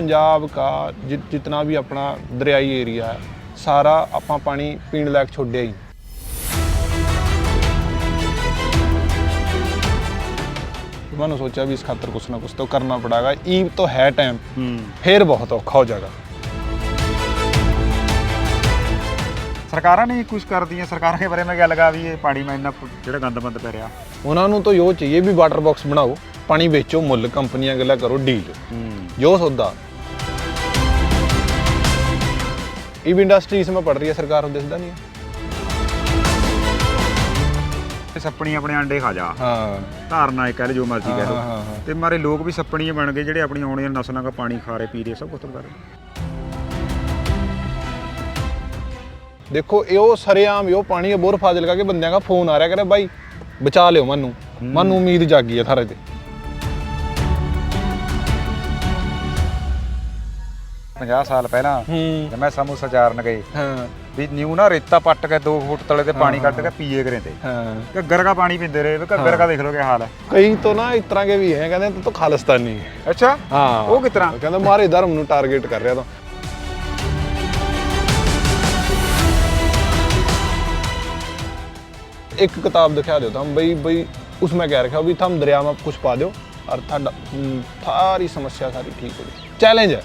पंजाब का जि, जितना भी अपना दरियाई एरिया है सारा ਆਪਾਂ ਪਾਣੀ ਪੀਣ ਲਾਇਕ ਛੋੜਿਆ ਹੀ मैंने सोचा भी इस खातर कुछ ना कुछ तो करना पड़ेगा ईब तो है टाइम ਹੂੰ फिर बहुत औखा हो जाएगा ਸਰਕਾਰਾਂ ਨੇ ਕੁਝ ਕਰਦੀਆਂ ਸਰਕਾਰਾਂ ਦੇ ਬਾਰੇ ਮੈਂ ਗੱਲ ਲਗਾ ਵੀ ਇਹ ਪਾਣੀ ਮੈਂ ਇੰਨਾ ਕੁ ਜਿਹੜਾ ਗੰਦ ਬੰਦ ਪੈ ਰਿਹਾ ਉਹਨਾਂ ਨੂੰ ਤਾਂ ਇਹੋ ਚਾਹੀਏ ਵੀ ਵਾਟਰ ਬਾਕਸ ਬਣਾਓ ਪਾਣੀ ਵੇਚੋ ਮੁੱਲ ਕੰਪਨੀਆਂ ਗੱਲਾਂ ਕਰੋ ਡੀਲ ਹੂੰ ਜੋ ਸੌਦਾ ਇਹ ਵੀ ਇੰਡਸਟਰੀ इसमें पड़ रही है सरकार को दिखता नहीं है ਸੱਪਣੀ ਆਪਣੇ ਅੰਡੇ ਖਾ ਜਾ हाँ ਧਾਰਨਾ ਇਹ ਕਹਿ ਲਓ ਜੋ ਮਰਜ਼ੀ ਕਹਿ ਹਾਂ, ਹਾਂ, ਲਓ ਹਾਂ। ਤੇ ਮਾਰੇ ਲੋਕ ਵੀ ਸੱਪਣੀਏ ਬਣ ਗਏ ਜਿਹੜੇ ਆਪਣੀਆਂ ਆਉਣੀਆਂ ਨਸਲਾਂ ਦਾ ਪਾਣੀ ਖਾ ਰਹੇ ਪੀ ਰਹੇ ਸਭ ਕੁਝ ਕਰ ਰਹੇ देखो यो सरेआम यो पानी है बोर फाजिल का के बंदे का फोन आ रहा करे भाई बचा लियो मनु मनु उम्मीद जागी है थारे ते 50 ਸਾਲ ਪਹਿਲਾਂ ਹੂੰ। ਮੈਂ ਸਮੂ ਸਜਾਰਨ ਗਏ ਹਾਂ। ਵੀ ਨਿਊ ਨਾ ਰੇਤਾ ਪੱਟ ਕੇ 2 ਫੁੱਟ ਤਲੇ ਤੇ ਪਾਣੀ ਕੱਢ ਕੇ ਪੀਏ ਕਰੇ ਤੇ। ਹਾਂ। ਘੱਗਰ ਦਾ ਪਾਣੀ ਪੀਂਦੇ ਰਹੇ ਘੱਗਰ ਦਾ ਦੇਖ ਲੋ ਕੀ ਹਾਲ ਹੈ। ਕਈ ਤੋਂ ਨਾ ਇਸ ਤਰ੍ਹਾਂ ਕੇ ਵੀ ਹੈ ਕਹਿੰਦੇ ਤੂੰ ਤਾਂ ਖਾਲਿਸਤਾਨੀ ਹੈ। ਅੱਛਾ? ਹਾਂ। ਉਹ ਕਿਸ ਕਹਿੰਦਾ ਮਾਰੇ ਧਰਮ ਨੂੰ ਟਾਰਗੇਟ ਕਰ ਰਿਹਾ ਤੂੰ। ਇੱਕ ਕਿਤਾਬ ਦਿਖਾ ਦਿਓ ਤਾਂ ਬਈ ਬਈ ਉਸ ਮੈਂ ਕਹਿ ਰਿਹਾ ਵੀ ਤੁਮ ਦਰਿਆ ਮਾ ਕੁਝ ਪਾ ਦਿਓ ਔਰ ਤੁਹਾਡਾ ਸਾਰੀ ਸਮੱਸਿਆ ਸਾਰੀ ਠੀਕ ਹੋ ਜਾਏ ਚੈਲੰਜ ਹੈ।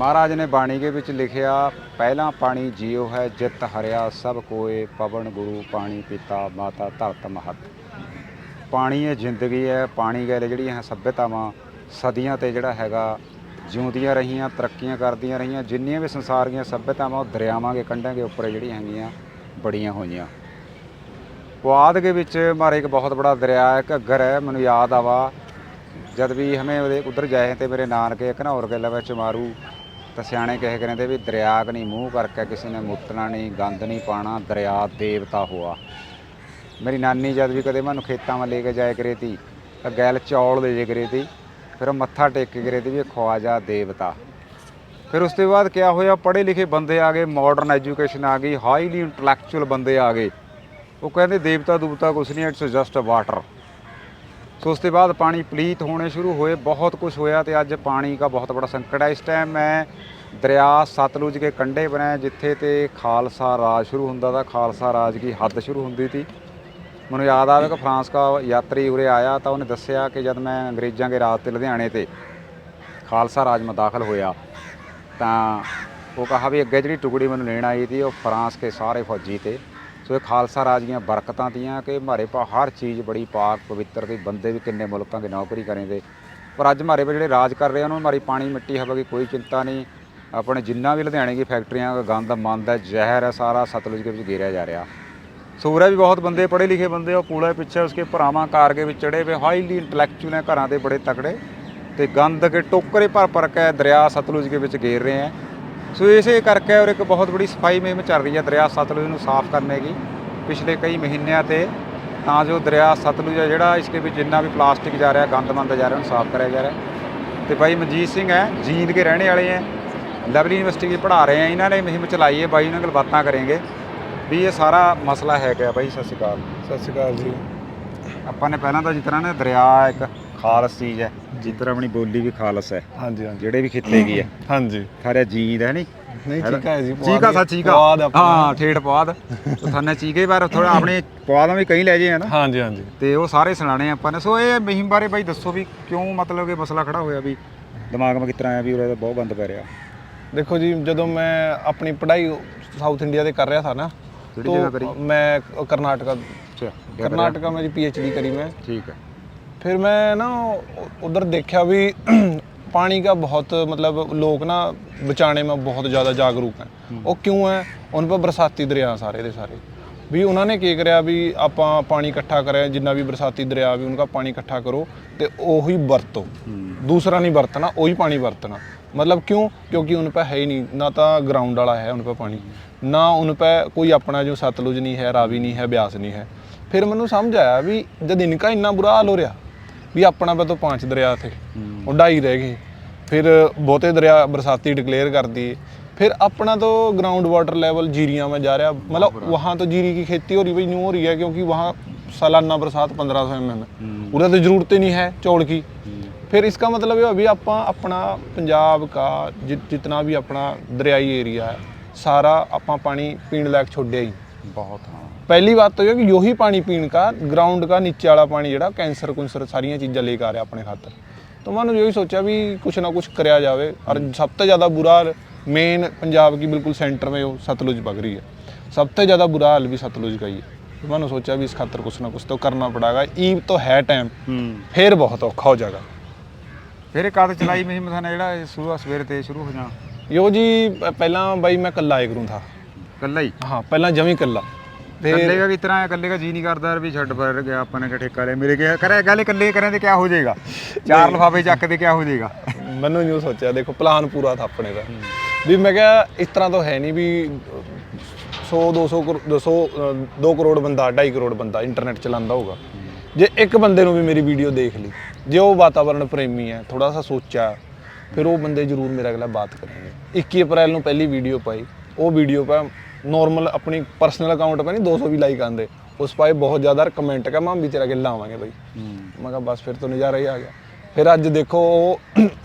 ਮਹਾਰਾਜ ਨੇ ਬਾਣੀ ਦੇ ਵਿੱਚ ਲਿਖਿਆ, ਪਹਿਲਾ ਪਾਣੀ ਜੀਉ ਹੈ, ਜਿਤ ਹਰਿਆ, ਸਭ ਕੋਏ ਪਵਨ ਗੁਰੂ, ਪਾਣੀ ਪਿਤਾ, ਮਾਤਾ ਧਰਤ ਮਹਤ। ਪਾਣੀ ਇਹ ਜ਼ਿੰਦਗੀ ਹੈ, ਪਾਣੀ ਗੈਲੇ ਜਿਹੜੀਆਂ ਹੈ ਸਭਿਅਤਾਵਾਂ ਸਦੀਆਂ ਤੇ ਜਿਹੜਾ ਹੈਗਾ, ਜਿਉਂਦੀਆਂ ਰਹੀਆਂ, ਤਰੱਕੀਆਂ ਕਰਦੀਆਂ ਰਹੀਆਂ, ਜਿੰਨੀਆਂ ਵੀ ਸੰਸਾਰ ਦੀਆਂ ਸਭਿਅਤਾਵਾਂ, ਉਹ ਦਰਿਆਵਾਂ ਦੇ ਕੰਢਾਂ ਦੇ ਉੱਪਰ ਜਿਹੜੀਆਂ ਹੈਗੀਆਂ, ਬੜੀਆਂ ਹੋਈਆਂ। ਪੁਆਧ ਦੇ ਵਿੱਚ ਮਾਰੇ ਇੱਕ ਬਹੁਤ ਬੜਾ ਦਰਿਆ ਹੈ ਘੱਗਰ ਹੈ, ਮੈਨੂੰ ਯਾਦ ਆਵਾ, ਜਦ ਵੀ ਹਮੇ ਉਹਦੇ ਉਧਰ ਜਾਏ ਤੇ ਮੇਰੇ ਨਾਨਕੇ ਘਨੌਰ ਗੱਲਾ ਵਿੱਚ ਮਾਰੂ ਤਾਂ ਸਿਆਣੇ ਕਹੇ ਕਰਦੇ ਵੀ ਦਰਿਆ ਨਹੀਂ, ਮੂੰਹ ਕਰਕੇ ਕਿਸੇ ਨੇ ਮੁੱਤਣਾ ਨਹੀਂ, ਗੰਦ ਨਹੀਂ ਪਾਣਾ ਦਰਿਆ ਦੇਵਤਾ ਹੋਆ। ਮੇਰੀ ਨਾਨੀ ਜਦ ਵੀ ਕਦੇ ਮੈਨੂੰ ਖੇਤਾਂ ਵੱਲ ਲੈ ਕੇ ਜਾਇਆ ਕਰੇ ਤੀ, ਤਾਂ ਗੈਲ ਚੌਲ ਦੇ ਜੇ ਕਰੇ ਤੀ, ਫਿਰ ਉਹ ਮੱਥਾ ਟੇਕ ਕੇ ਕਰੇ ਤੀ ਵੀ ਇਹ ਖਵਾਜਾ ਦੇਵਤਾ। ਫਿਰ ਉਸ ਤੋਂ ਬਾਅਦ ਕਿਆ ਹੋਇਆ, ਪੜ੍ਹੇ ਲਿਖੇ ਬੰਦੇ ਆ ਗਏ ਮਾਡਰਨ ਐਜੂਕੇਸ਼ਨ ਆ ਗਈ ਹਾਈਲੀ ਇੰਟੈਲੈਕਚੁਅਲ ਬੰਦੇ ਆ ਗਏ। ਉਹ ਕਹਿੰਦੇ ਦੇਵਤਾ ਦੂਵਤਾ ਕੁਛ ਨਹੀਂ ਇਟਸ ਜਸਟ ਵਾਟਰ ਸੋ ਉਸ ਤੋਂ ਬਾਅਦ ਪਾਣੀ ਪਲੀਤ ਹੋਣੇ ਸ਼ੁਰੂ ਹੋਏ, ਬਹੁਤ ਕੁਝ ਹੋਇਆ ਤੇ ਅੱਜ ਪਾਣੀ ਦਾ ਬਹੁਤ ਬੜਾ ਸੰਕਟ ਹੈ ਇਸ ਟਾਈਮ ਮੈਂ ਦਰਿਆ ਸਤਲੁਜ ਦੇ ਕੰਢੇ ਬਣਾਏ ਜਿੱਥੇ ਤੇ ਖਾਲਸਾ ਰਾਜ ਸ਼ੁਰੂ ਹੁੰਦਾ ਤਾਂ। ਖਾਲਸਾ ਰਾਜ ਦੀ ਹੱਦ ਸ਼ੁਰੂ ਹੁੰਦੀ ਸੀ ਮੈਨੂੰ ਯਾਦ ਆਵੇ ਕਿ ਫਰਾਂਸ ਦਾ ਯਾਤਰੀ ਉਰੇ ਆਇਆ ਤਾਂ ਉਹਨੇ ਦੱਸਿਆ ਕਿ ਜਦ ਮੈਂ ਅੰਗਰੇਜ਼ਾਂ ਦੇ ਰਾਜ ਤੇ ਲੁਧਿਆਣੇ ਤੇ ਖਾਲਸਾ ਰਾਜ ਮੈਂ ਦਾਖਲ ਹੋਇਆ, ਤਾਂ ਉਹ ਕਹਾ ਵੀ ਅੱਗੇ ਜਿਹੜੀ ਟੁਕੜੀ ਮੈਨੂੰ ਲੈਣ ਆਈ ਸੀ ਉਹ ਫਰਾਂਸ ਕੇ ਸਾਰੇ ਫੌਜੀ ਤੇ। ਸੋ ਇਹ ਖਾਲਸਾ ਰਾਜ ਦੀਆਂ ਬਰਕਤਾਂ ਤੀਆਂ ਕਿ ਮਾਰੇ ਪਾ ਹਰ ਚੀਜ਼ ਬੜੀ ਪਾਕ ਪਵਿੱਤਰ ਤੇ ਬੰਦੇ ਵੀ ਕਿੰਨੇ ਮੁਲਕਾਂ ਦੇ ਨੌਕਰੀ ਕਰੇ ਪਰ ਅੱਜ ਮਾਰੇ ਪਾ ਜਿਹੜੇ ਰਾਜ ਕਰ ਰਹੇ ਆ, ਉਹਨਾਂ ਨੂੰ ਮਾਰੀ ਪਾਣੀ ਮਿੱਟੀ ਹਵਾ ਦੀ ਕੋਈ ਚਿੰਤਾ ਨਹੀਂ। ਆਪਣੇ ਜਿੰਨਾ ਵੀ ਲੁਧਿਆਣੇ ਦੀ ਫੈਕਟਰੀਆਂ ਦਾ ਗੰਦ ਮੰਦ ਹੈ ਜ਼ਹਿਰ ਹੈ ਸਾਰਾ ਸਤਲੁਜ ਦੇ ਵਿੱਚ ਗੇਰਿਆ ਜਾ ਰਿਹਾ। ਸੋ ਵੀ ਬਹੁਤ ਬੰਦੇ ਪੜ੍ਹੇ ਲਿਖੇ ਬੰਦੇ ਉਹ ਕੂੜਾ ਪਿੱਛੇ ਉਸਕੇ ਭਰਾਵਾਂ ਕਾਰ ਕੇ ਵਿੱਚ ਚੜੇ ਵੇ ਹਾਈਲੀ ਇੰਟੈਲੈਕਚੁਅਲ ਹੈ ਘਰਾਂ ਦੇ ਬੜੇ ਤਕੜੇ। ਤੇ ਗੰਦ ਕੇ ਟੋਕਰੇ ਭਰ ਭਰ ਕੇ ਦਰਿਆ ਸਤਲੁਜ ਦੇ ਵਿੱਚ ਗੇਰ ਰਹੇ ਹੈ। ਸੋ ਇਸੇ ਕਰਕੇ ਔਰ ਇੱਕ ਬਹੁਤ ਬੜੀ ਸਫ਼ਾਈ ਮੁਹਿੰਮ ਚੱਲ ਰਹੀ ਹੈ ਦਰਿਆ ਸਤਲੁਜ ਨੂੰ ਸਾਫ਼ ਕਰਨੇ ਦੀ। ਪਿਛਲੇ ਕਈ ਮਹੀਨਿਆਂ ਤੇ ਤਾਂ ਜੋ ਦਰਿਆ ਸਤਲੁਜ ਹੈ ਜਿਹੜਾ ਇਸਕੇ ਵਿੱਚ ਜਿੰਨਾ ਵੀ ਪਲਾਸਟਿਕ ਜਾ ਰਿਹਾ ਗੰਦ ਮੰਦ ਜਾ ਰਿਹਾ ਉਹਨੂੰ ਸਾਫ਼ ਕਰਿਆ ਜਾ ਰਿਹਾ। ਤੇ ਭਾਈ ਮਨਜੀਤ ਸਿੰਘ ਹੈ ਜੀਂਦ ਕੇ ਰਹਿਣੇ ਵਾਲੇ ਹੈ। ਲਵਲੀ ਯੂਨੀਵਰਸਿਟੀ ਵਿੱਚ ਪੜ੍ਹਾ ਰਹੇ ਹੈ। ਇਹਨਾਂ ਨੇ ਮੁਹਿੰਮ ਚਲਾਈ ਹੈ। ਬਾਈ ਉਹਨਾਂ ਨਾਲ ਬਾਤਾਂ ਕਰਾਂਗੇ ਵੀ ਇਹ ਸਾਰਾ ਮਸਲਾ ਹੈ ਕਿਆ ਬਾਈ। ਸਤਿ ਸ਼੍ਰੀ ਅਕਾਲ। ਸਤਿ ਸ਼੍ਰੀ ਅਕਾਲ ਜੀ। ਆਪਾਂ ਨੇ ਪਹਿਲਾਂ ਤਾਂ ਜਿਸ ਤਰ੍ਹਾਂ ਨਾ ਦਰਿਆ ਇੱਕ ਖਾਲਸ ਚੀਜ਼ ਹੈ। ਜਿਸ ਆਪਣੀ ਬੋਲੀ ਵੀ ਖਾਲਸ ਹੈ। ਹਾਂਜੀ ਹਾਂਜੀ। ਜਿਹੜੇ ਵੀ ਖਿੱਤੇ ਕੀ ਹੈ। ਹਾਂਜੀ। ਖਾਰੇ ਜੀਦ ਹੈ ਨਹੀਂ ਨਹੀਂ ਠੀਕ ਹੈ ਜੀ ਚੀਕਾ ਸਾ ਚੀਕਾ। ਹਾਂ ਠੇਠ ਪਵਾਦ ਥਾਨੇ ਚੀਕੇ ਬਾਰ ਥੋੜਾ ਆਪਣੇ ਪਵਾਦਾਂ ਵੀ ਕਈ ਲੈ ਜੇ ਹਨ ਹਾਂਜੀ ਹਾਂਜੀ। ਤੇ ਉਹ ਸਾਰੇ ਸੁਣਾਣੇ ਆਪਾਂ ਨੇ। ਸੋ ਇਹ ਮਹੀਮ ਬਾਰੇ ਬਾਈ ਦੱਸੋ ਵੀ ਕਿਉਂ ਮਤਲਬ ਕਿ ਮਸਲਾ ਖੜਾ ਹੋਇਆ ਵੀ ਦਿਮਾਗ ਮਾ ਕਿਤਰਾ ਆਇਆ ਵੀ ਉਹਦਾ ਬਹੁਤ ਬੰਦ ਪੈ ਰਿਹਾ। ਦੇਖੋ ਜੀ ਜਦੋਂ ਮੈਂ ਆਪਣੀ ਪੜ੍ਹਾਈ ਸਾਊਥ ਇੰਡੀਆ ਦੇ ਕਰ ਰਿਹਾ ਸੀ ਨਾ ਕਿਹੜੀ ਜਗ੍ਹਾ ਕਰੀ? ਮੈਂ ਕਰਨਾਟਕਾ ਕਰਨਾਟਕਾ ਮੈਂ ਜੀ ਪੀਐਚਡੀ ਕਰੀ ਮੈਂ। ਠੀਕ ਹੈ। फिर मैं ना उधर देखा भी पानी का बहुत मतलब लोग ना बचाने में बहुत ज़्यादा जागरूक हैं ਉਹ ਕਿਉਂ ਹੈ ਉਹਨਾਂ ਪਰ ਬਰਸਾਤੀ ਦਰਿਆ ਸਾਰੇ ਦੇ ਸਾਰੇ ਵੀ ਉਹਨਾਂ ਨੇ ਕੀ ਕਰਿਆ ਵੀ ਆਪਾਂ ਪਾਣੀ ਇਕੱਠਾ ਕਰਿਆ ਜਿੰਨਾ ਵੀ ਬਰਸਾਤੀ ਦਰਿਆ ਵੀ ਉਹਨਾਂ ਦਾ ਪਾਣੀ ਇਕੱਠਾ ਕਰੋ ਤੇ ਉਹੀ ਵਰਤੋ ਦੂਸਰਾ ਨਹੀਂ ਵਰਤਣਾ ਉਹੀ ਪਾਣੀ ਵਰਤਣਾ मतलब क्यों क्योंकि उन पे है ही नहीं ना तो ग्राउंड वाला है उन पे पानी ना उन पे कोई अपना जो सतलुज नहीं है रावी नहीं है ब्यास नहीं है फिर ਮੈਨੂੰ ਸਮਝ ਆਇਆ ਵੀ ਜਦ ਇਨਕਾ ਇੰਨਾ ਬੁਰਾ ਹਾਲ ਹੋ ਰਿਹਾ ਵੀ ਆਪਣਾ ਪਾ ਤੋਂ ਪੰਜ ਦਰਿਆ ਥੇ ਉਹ ਢਾਈ ਰਹਿ ਗਏ ਫਿਰ ਬਹੁਤੇ ਦਰਿਆ ਬਰਸਾਤੀ ਡਿਕਲੇਅਰ ਕਰ दिए फिर अपना तो ग्राउंड वाटर लेवल जीरिया में जा रहा मतलब वहाँ तो जीरी की खेती हो रही भाई न्यू हो रही है क्योंकि वहाँ सालाना बरसात 1500 सौ एम है उधर तो जरूरत ही नहीं है चौड़ की फिर इसका मतलब ये अभी अपना अपना पंजाब का जि, जितना भी अपना दरियाई एरिया है सारा अपना पानी पीने लायक छोड़िया ही ਬਹੁਤ ਹਾਂ ਪਹਿਲੀ ਬਾਤ ਤਾਂ ਇਹ ਕਿ ਯੋਹੀ ਪਾਣੀ ਪੀਣ का ग्राउंड का नीचे वाला पानी ਜਿਹੜਾ ਕੈਂਸਰ ਕੁੰਸਰ ਸਾਰੀਆਂ ਚੀਜ਼ਾਂ ਲੈ ਕੇ ਆ ਰਿਹਾ ਆਪਣੇ ਖਾਤਰ ਤਾਂ ਮੈਂ ਯੋਹੀ ਸੋਚਿਆ ਵੀ ਕੁਛ ਨਾ ਕੁਛ ਕਰਿਆ ਜਾਵੇ ਔਰ ਸਭ ਤੋਂ ਜ਼ਿਆਦਾ ਬੁਰਾ ਹਾਲ मेन पंजाब की बिल्कुल सेंटर में वो सतलुज बग रही है सबसे ज़्यादा बुरा हाल भी सतलुज का ही है तो मैंने सोचा भी इस खातर कुछ ना कुछ तो करना पड़ेगा ईब तो है टाइम ਹੂੰ फिर बहुत औखा हो जाएगा ਫਿਰ ਇਹ ਕਦ ਚਲਾਈ ਮੁਹਿੰਮ ਥਾਨੇ ਜਿਹੜਾ ਇਹ ਸ਼ੁਰੂ ਸਵੇਰ ਤੇ ਸ਼ੁਰੂ ਹੋ ਜਾਣਾ यो जी पहला भाई मैं कल्ला आए करूँ था ਕੱਲਾ ਹੀ हाँ पहला जमी कल्ला ਕੱਲੇ ਇਕੱਲੇ ਦਾ ਵੀ ਤਰ੍ਹਾਂ ਇਕੱਲੇ ਦਾ ਜੀ ਨਹੀਂ ਕਰਦਾ ਵੀ ਛੱਡ ਪਰ ਗਿਆ ਆਪਾਂ ਨੇ ਠੇਕਾ ਲੈ ਮੇਰੇ ਕਿਹਾ ਕਰੇ ਗੱਲ ਇਕੱਲੇ ਕਰੇ ਤੇ ਕੀ ਹੋ ਜਾਏਗਾ? ਚਾਰ ਲਫਾਫੇ ਚੱਕ ਦੇ ਕੀ ਹੋ ਜਾਏਗਾ? ਮੈਨੂੰ ਨਿਊ ਸੋਚਿਆ ਦੇਖੋ ਪਲਾਨ ਪੂਰਾ ਥਾ ਆਪਣੇ ਦਾ। ਵੀ ਮੈਂ ਕਿਹਾ ਇਸ ਤਰ੍ਹਾਂ ਤਾਂ ਹੈ ਨਹੀਂ ਵੀ 100 200 200 2 ਕਰੋੜ ਬੰਦਾ ਢਾਈ ਕਰੋੜ ਬੰਦਾ ਇੰਟਰਨੈਟ ਚਲਾਉਂਦਾ ਹੋਊਗਾ। ਜੇ ਇੱਕ ਬੰਦੇ ਨੂੰ ਵੀ ਮੇਰੀ ਵੀਡੀਓ ਦੇਖ ਲਈ ਜੇ ਉਹ ਵਾਤਾਵਰਣ ਪ੍ਰੇਮੀ ਹੈ ਥੋੜਾ ਸਾ ਸੋਚਿਆ ਫਿਰ ਉਹ ਬੰਦੇ ਜ਼ਰੂਰ ਮੇਰਾ ਅਗਲਾ ਬਾਤ ਕਰਨਗੇ। 21 ਅਪ੍ਰੈਲ ਨੂੰ ਪਹਿਲੀ ਵੀਡੀਓ ਪਾਈ ਉਹ ਵੀਡੀਓ ਪਾ ਨਾਰਮਲ ਆਪਣੀ ਪਰਸਨਲ ਅਕਾਊਂਟ ਪਾ ਨਹੀਂ 200 ਵੀ ਲਾਈਕ ਆਂਦੇ ਉਸ ਪਾਏ ਬਹੁਤ ਜ਼ਿਆਦਾ ਕਮੈਂਟ ਕਾ ਮਾਂ ਵੀ ਤੇਰਾ ਗਿੱਲਾ ਆਵਾਂਗੇ ਬਾਈ मैं कहा बस फिर तो नज़ारा ही आ गया फिर ਅੱਜ देखो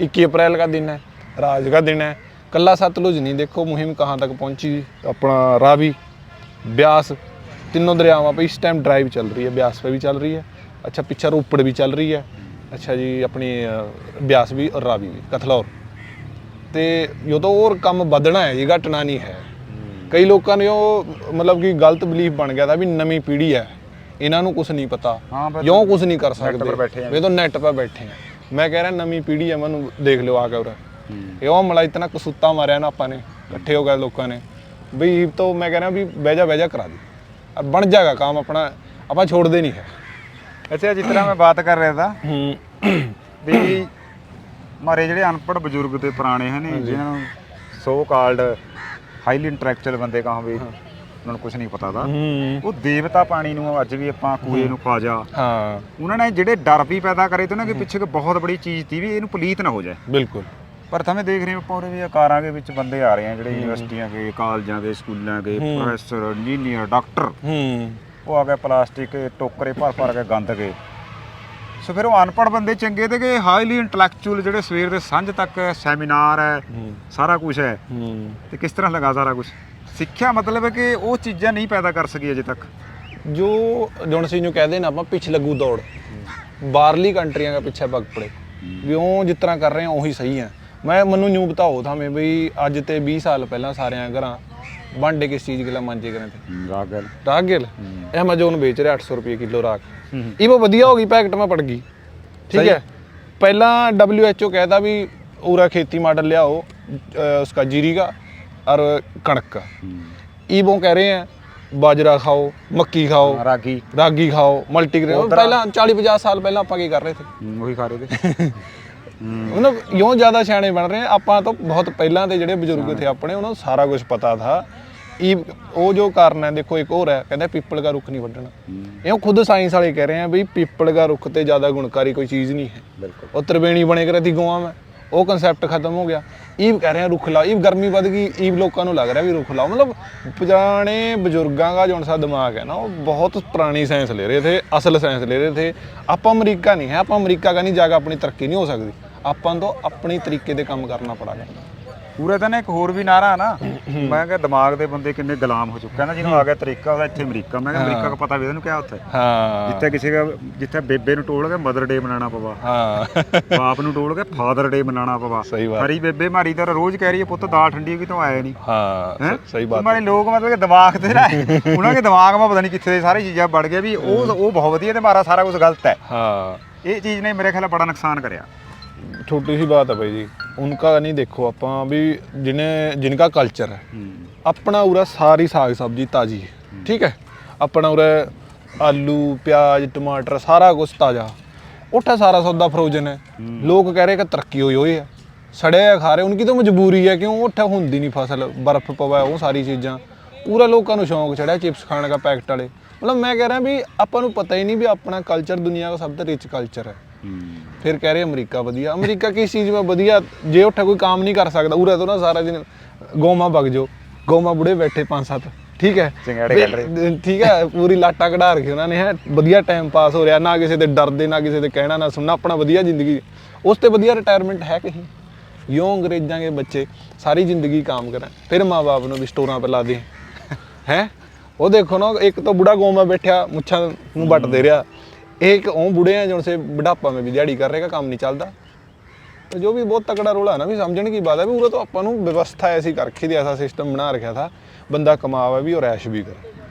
इक्की अप्रैल का दिन है राज का दिन है कल्ला सतलुज नहीं देखो मुहिम कहाँ तक पहुंची अपना रावी ब्यास तीनों दरियावां पे इस टाइम ड्राइव चल रही है ब्यास पे भी चल रही है अच्छा पीछे रोपड़ भी चल रही है अच्छा जी अपनी अ, ब्यास भी और रावी भी कथलौर ਤੇ ਜੋ ਤਾਂ ਹੋਰ ਕੰਮ ਵਧਣਾ ਹੈ ਜੀ ਘਟਣਾ ਨਹੀਂ ਹੈ ਕਈ ਲੋਕਾਂ ਨੇ ਉਹ ਮਤਲਬ ਕਿ ਗਲਤ ਬਲੀਫ ਬਣ ਗਿਆ ਤਾਂ ਵੀ ਨਵੀਂ ਪੀੜ੍ਹੀ ਹੈ। ਇਹਨਾਂ ਨੂੰ ਕੁਝ ਨਹੀਂ ਪਤਾ। ਹਾਂ, ਕੁਝ ਨਹੀਂ ਕਰ ਸਕਦੇ। ਪਰ ਬੈਠੇ ਆ। ਵੇ ਤਾਂ ਨੈਟ 'ਤੇ ਬੈਠੇ ਆ। ਮੈਂ ਕਹਿ ਰਿਹਾ ਨਵੀਂ ਪੀੜ੍ਹੀ ਹੈ ਮੈਨੂੰ ਦੇਖ ਲਿਓ ਆ ਕੇ ਉਰੇ। ਇਹ ਉਹ ਮਲਾ ਇਤਨਾ ਕਸੂਤਾ ਮਾਰਿਆ ਨਾ ਆਪਾਂ ਨੇ ਇਕੱਠੇ ਹੋ ਗਏ ਲੋਕਾਂ ਨੇ। ਵੀ ਤੋਂ ਮੈਂ ਕਹਿ ਰਿਹਾ ਵੀ ਬਹਿ ਜਾ ਬਹਿ ਜਾ ਕਰਾ ਦੇ। ਔਰ ਬਣ ਜਾਏਗਾ ਕੰਮ ਆਪਣਾ ਆਪਾਂ ਛੋੜਦੇ ਨਹੀਂ ਹੈ। ਅੱਛਾ ਜਿਸ ਤਰ੍ਹਾਂ ਮੈਂ ਬਾਤ ਕਰ ਰਿਹਾ ਹੂੰ। ਵੀ ਮਾਰੇ ਜਿਹੜੇ ਅਨਪੜ੍ਹ ਬਜ਼ੁਰਗ ਤੇ ਪੁਰਾਣੇ ਹਨ ਜਿਨ੍ਹਾਂ ਨੂੰ ਸੋ ਕਾਲਡ ਹਾਈਲੀ ਇੰਟੈਲੈਕਚੁਅਲ ਬੰਦੇ ਕਹਾਂ ਵੀ ਉਹਨਾਂ ਨੂੰ ਕੁਝ ਨਹੀਂ ਪਤਾ ਦਾ ਉਹ ਦੇਵਤਾ ਪਾਣੀ ਨੂੰ ਅੱਜ ਵੀ ਆਪਾਂ ਕੂਏ ਨੂੰ ਖਾ ਜਾ। ਹਾਂ। ਉਹਨਾਂ ਨੇ ਜਿਹੜੇ ਡਰ ਵੀ ਪੈਦਾ ਕਰੇ ਤੇ ਨਾ ਕਿ ਪਿੱਛੇ ਇੱਕ ਬਹੁਤ ਬੜੀ ਚੀਜ਼ ਤੀ ਵੀ ਇਹਨੂੰ ਪਲੀਤ ਨਾ ਹੋ ਜਾਏ। ਬਿਲਕੁਲ। ਪਰ તમે ਦੇਖ ਰਹੇ ਹੋ ਪੂਰੇ ਵੀ ਕਾਰਾਂ ਦੇ ਵਿੱਚ ਬੰਦੇ ਆ ਰਹੇ ਆ ਜਿਹੜੇ ਯੂਨੀਵਰਸਿਟੀਆਂ ਦੇ ਕਾਲਜਾਂ ਦੇ ਸਕੂਲਾਂ ਦੇ ਪ੍ਰੋਫੈਸਰ ਇੰਜੀਨੀਅਰ ਡਾਕਟਰ। ਹੂੰ। ਉਹ ਆ ਗਏ ਪਲਾਸਟਿਕ ਦੇ ਟੋਕਰੇ ਭਰ ਭਰ ਕੇ ਗੰਦ ਕੇ। ਸੋ ਫਿਰ ਉਹ ਅਨਪੜ੍ਹ ਬੰਦੇ ਚੰਗੇ ਤੇ ਕਿ ਹਾਈਲੀ ਇੰਟੈਲੈਕਚੁਅਲ ਜਿਹੜੇ ਸਵੇਰ ਦੇ ਸਾਂਝ ਤੱਕ ਸੈਮੀਨਾਰ ਹੈ ਸਾਰਾ ਕੁਝ ਹੈ। ਤੇ ਕਿਸ ਤਰ੍ਹਾਂ ਲਗਾ ਸਾਰਾ ਕੁਝ ਸਿੱਖਿਆ ਮਤਲਬ ਹੈ ਕਿ ਉਹ ਚੀਜ਼ਾਂ ਨਹੀਂ ਪੈਦਾ ਕਰ ਸਕੀ ਅਜੇ ਤੱਕ। ਜੋ ਜੁਣ ਸਿੰਘ ਨੂੰ ਕਹਦੇ ਨਾ ਆਪਾਂ ਪਿੱਛੇ ਲੱਗੂ ਦੌੜ। ਬਾਹਰਲੀ ਕੰਟਰੀਆਂ ਦਾ ਪਿੱਛੇ ਭਗ ਪੜੇ ਵੀ ਉਹ ਜਿਸ ਤਰ੍ਹਾਂ ਕਰ ਰਹੇ ਆ ਉਹੀ ਸਹੀ ਹੈ ਮੈਂ ਮੈਨੂੰ ਨਿਊ ਬਤਾਓ ਥਾਵੇਂ ਬਈ ਅੱਜ ਤੇ 20 ਸਾਲ ਪਹਿਲਾਂ ਸਾਰਿਆਂ ਘਰਾਂ ਬਾਂਡੇ ਕਿਸ ਚੀਜ਼ ਕੇ ਮਾਂਜੇ ਕਰੇ ਤੇ। ਰਾਗਲ ਰਾਗ ਗਿਲ? ਐਮਾਜ਼ੋਨ ਵੇਚ ਰਿਹਾ 800 ਰੁਪਏ ਕਿਲੋ ਰਾਗ। ਇਹ ਉਹ ਵਧੀਆ ਹੋ ਗਈ ਪੈਕਟ ਮੈਂ ਪੜ ਗਈ। ਠੀਕ ਹੈ। ਪਹਿਲਾਂ WHO ਕਹਿੰਦਾ ਵੀ ਉਰਾ ਖੇਤੀ ਮਾਡਲ ਲਿਆਓ ਉਸਕਾ ਜੀਰੀ ਦਾ ਔਰ ਕਣਕ ਦਾ। ਇਹ ਉਹ ਕਹਿ ਰਹੇ ਆ ਬਾਜਰਾ ਖਾਓ ਮੱਕੀ ਖਾਓ ਰਾਗੀ। ਰਾਗੀ ਖਾਓ ਮਲਟੀਗ੍ਰੇਨ ਪਹਿਲਾਂ 40 50 ਸਾਲ ਪਹਿਲਾਂ ਆਪਾਂ ਕੀ ਕਰ ਰਹੇ ਸੀ? ਉਹੀ ਖਾ ਰਹੇ ਤੇ ਉਹਨਾਂ ਯੋਂ ਜ਼ਿਆਦਾ ਸਿਆਣੇ ਬਣ ਰਹੇ ਆਪਾਂ ਤਾਂ ਬਹੁਤ ਪਹਿਲਾਂ ਦੇ ਜਿਹੜੇ ਬਜ਼ੁਰਗ ਥੇ ਆਪਣੇ ਉਹਨਾਂ ਨੂੰ ਸਾਰਾ ਕੁਝ ਪਤਾ ਥਾ। ਇਹ ਉਹ ਜੋ ਕਾਰਨ ਹੈ ਦੇਖੋ ਇੱਕ ਹੋਰ ਹੈ ਕਹਿੰਦਾ ਪੀਪਲ ਦਾ ਰੁੱਖ ਨਹੀਂ ਵੱਢਣਾ। ਇਹ ਖੁਦ ਸਾਇੰਸ ਵਾਲੇ ਕਹਿ ਰਹੇ ਆ ਵੀ ਪੀਪਲ ਦਾ ਰੁੱਖ ਤੇ ਜ਼ਿਆਦਾ ਗੁਣਕਾਰੀ ਕੋਈ ਚੀਜ਼ ਨਹੀਂ ਹੈ। ਬਿਲਕੁਲ। ਉਹ ਤ੍ਰਿਵੇਣੀ ਬਣੇ ਕਰਤੀ ਗੋਆ ਮੈਂ। ਉਹ ਕਨਸੈਪਟ ਖਤਮ ਹੋ ਗਿਆ। ਈਵ ਕਹਿ ਰਹੇ ਆ ਰੁੱਖ ਲਾਓ। ਈਵ ਗਰਮੀ ਵੱਧ ਗਈ ਈਵ ਲੋਕਾਂ ਨੂੰ ਲੱਗ ਰਿਹਾ ਵੀ ਰੁੱਖ ਲਾਓ। ਮਤਲਬ ਪੁਰਾਣੇ ਬਜ਼ੁਰਗਾਂ ਦਾ ਜੋ ਸਾ ਦਿਮਾਗ ਹੈ ਨਾ ਉਹ ਬਹੁਤ ਪੁਰਾਣੀ ਸਾਇੰਸ ਲੈ ਰਹੇ ਥੇ ਅਸਲ ਸਾਇੰਸ ਲੈ ਰਹੇ ਥੇ। ਆਪਾਂ ਅਮਰੀਕਾ ਨਹੀਂ ਹੈ ਆਪਾਂ ਅਮਰੀਕਾ ਕਾ ਨਹੀਂ ਜਾ ਕੇ ਆਪਣੀ ਤਰੱਕੀ ਨਹੀਂ ਹੋ ਸਕਦੀ। ਆਪਾਂ ਤਾਂ ਆਪਣੀ ਤਰੀਕੇ ਦੇ ਕੰਮ ਕਰਨਾ ਪੜਾਗਾ ਪੂਰੇ ਤਾਂ ਇੱਕ ਹੋਰ ਵੀ ਨਾਰਾ ਆ ਨਾ। ਮੈਂ ਕਿਹਾ ਦਿਮਾਗ ਦੇ ਬੰਦੇ ਕਿੰਨੇ ਗੁਲਾਮ ਹੋ ਚੁੱਕੇ ਨਾ ਜਿਹਨੂੰ ਆ ਗਿਆ ਤਰੀਕਾ ਉਹਦਾ ਇੱਥੇ ਅਮਰੀਕਾ। ਮੈਂ ਕਿਹਾ ਅਮਰੀਕਾ ਦਾ ਪਤਾ ਵੀ ਇਹਨੂੰ ਕਿਹਾ ਹੁੰਦਾ ਹਾਂ। ਜਿੱਥੇ ਕਿਸੇ ਦਾ ਜਿੱਥੇ ਬੇਬੇ ਨੂੰ ਟੋਲ ਕੇ ਮਦਰ ਡੇ ਮਨਾਣਾ ਪਵਾ। ਹਾਂ। ਬਾਪ ਨੂੰ ਟੋਲ ਕੇ ਫਾਦਰ ਡੇ ਮਨਾਣਾ ਪਵਾ। ਹਰੀ ਬੇਬੇ ਮਾਰੀ ਤਾਂ ਰੋਜ਼ ਕਹਿ ਰਹੀ ਹੈ ਪੁੱਤ ਦਾਲ ਠੰਡੀ ਕਿਤੋਂ ਆਇਆ ਨਹੀਂ। ਹਾਂ ਸਹੀ ਬਾਤ। ਮਾਰੇ ਲੋਕ ਮਤਲਬ ਕਿ ਦਿਮਾਗ ਤੇ ਨਾ ਉਹਨਾਂ ਦੇ ਦਿਮਾਗ ਮਾ ਪਤਾ ਨਹੀਂ ਕਿੱਥੇ ਸਾਰੇ ਚੀਜ਼ਾਂ ਵੜ ਗਏ ਵੀ ਉਹ ਉਹ ਬਹੁਤ ਵਧੀਆ ਤੇ ਮਾਰਾ ਸਾਰਾ ਕੁਝ ਗਲਤ ਹੈ। ਹਾਂ। ਇਹ ਚੀਜ਼ ਨੇ ਮੇਰੇ ਖਿਆਲ ਬੜਾ ਨੁਕਸਾਨ ਕਰਿਆ। ਛੋਟੀ ਸੀ ਬਾਤ ਹੈ ਬਾਈ ਜੀ। उनका नहीं देखो ਆਪਾਂ ਵੀ ਜਿਨੇ ਜਿਨਕਾ ਕਲਚਰ ਹੈ ਆਪਣਾ ਉਰਾ ਸਾਰੀ ਸਾਗ ਸਬਜ਼ੀ ਤਾਜੀ ਹੈ ਠੀਕ ਹੈ ਆਪਣਾ ਉਰਾ ਆਲੂ ਪਿਆਜ਼ ਟਮਾਟਰ ਸਾਰਾ ਕੁਝ ਤਾਜ਼ਾ ਉੱਠਾ ਸਾਰਾ ਸੌਦਾ ਫਰੋਜ਼ਨ ਹੈ ਲੋਕ ਕਹਿ ਰਹੇ ਕਿ ਤਰੱਕੀ ਹੋਈ ਹੋਈ ਹੈ ਸੜਿਆ ਖਾ ਰਹੇ ਉਨਕੀ ਤਾਂ ਮਜਬੂਰੀ ਹੈ ਕਿਉਂ ਉੱਠਾ ਹੁੰਦੀ ਨਹੀਂ ਫਸਲ ਬਰਫ਼ ਪਵਾ ਉਹ ਸਾਰੀ ਚੀਜ਼ਾਂ ਪੂਰਾ ਲੋਕਾਂ ਨੂੰ ਸ਼ੌਂਕ ਚੜਿਆ ਚਿਪਸ ਖਾਣ ਦਾ ਪੈਕਟ ਵਾਲੇ ਮਤਲਬ ਮੈਂ ਕਹਿ ਰਿਹਾ ਵੀ ਆਪਾਂ ਨੂੰ ਪਤਾ ਹੀ ਨਹੀਂ ਵੀ ਆਪਣਾ ਕਲਚਰ ਦੁਨੀਆ ਦਾ ਸਭ ਤੋਂ ਰਿਚ ਕਲਚਰ ਹੈ। ਫਿਰ ਕਹਿ ਰਹੇ ਅਮਰੀਕਾ ਵਧੀਆ। ਅਮਰੀਕਾ ਕਿਸ ਚੀਜ਼ ਵਿੱਚ ਵਧੀਆ? ਜੇ ਉੱਥੇ ਕੋਈ ਕੰਮ ਨਹੀਂ ਕਰ ਸਕਦਾ ਉਰੇ ਤੋਂ ਨਾ ਸਾਰਾ ਦਿਨ ਗੋਮਾ ਵਗ ਜਾਓ। ਗੋਮਾ ਬੁੜੇ ਬੈਠੇ ਪੰਜ ਸੱਤ। ਠੀਕ ਹੈ? ਠੀਕ ਹੈ ਪੂਰੀ ਲਾਟਾ ਕਢਾ ਰੱਖੀ ਉਹਨਾਂ ਨੇ ਹੈ। ਵਧੀਆ ਟਾਈਮ ਪਾਸ ਹੋ ਰਿਹਾ ਨਾ ਕਿਸੇ ਦੇ ਡਰਦੇ ਨਾ ਕਿਸੇ ਦੇ ਕਹਿਣਾ ਨਾ ਸੁਣਨਾ ਆਪਣਾ ਵਧੀਆ ਜ਼ਿੰਦਗੀ। ਉਸ ਤੇ ਵਧੀਆ ਰਿਟਾਇਰਮੈਂਟ ਹੈ ਕਹੀਂ। ਯੋ ਅੰਗਰੇਜ਼ਾਂ ਦੇ ਬੱਚੇ ਸਾਰੀ ਜ਼ਿੰਦਗੀ ਕੰਮ ਕਰਨ ਫਿਰ ਮਾਪੇ ਨੂੰ ਵੀ ਸਟੋਰਾਂ ਪਰ ਲਾ ਦੇ। ਹੈ? ਉਹ ਦੇਖੋ ਨਾ ਇੱਕ ਤਾਂ ਬੁੜਾ ਗੋਮਾ ਬੈਠਿਆ ਮੁੱਛਾਂ ਨੂੰ ਵੱਟ ਦੇ ਰਿਹਾ एक ਉਹ ਬੁੜੇ ਆ ਜਿਨਸੇ बुढ़ापा में भी दिहाड़ी कर रहेगा काम नहीं चलता तो जो भी बहुत तगड़ा रोल है ना भी समझने की बात है भी पूरा तो ਆਪਾਂ ਨੂੰ व्यवस्था ऐसी कर रखी थी ऐसा सिस्टम बना रखा था बंदा कमावे भी और ऐश भी करे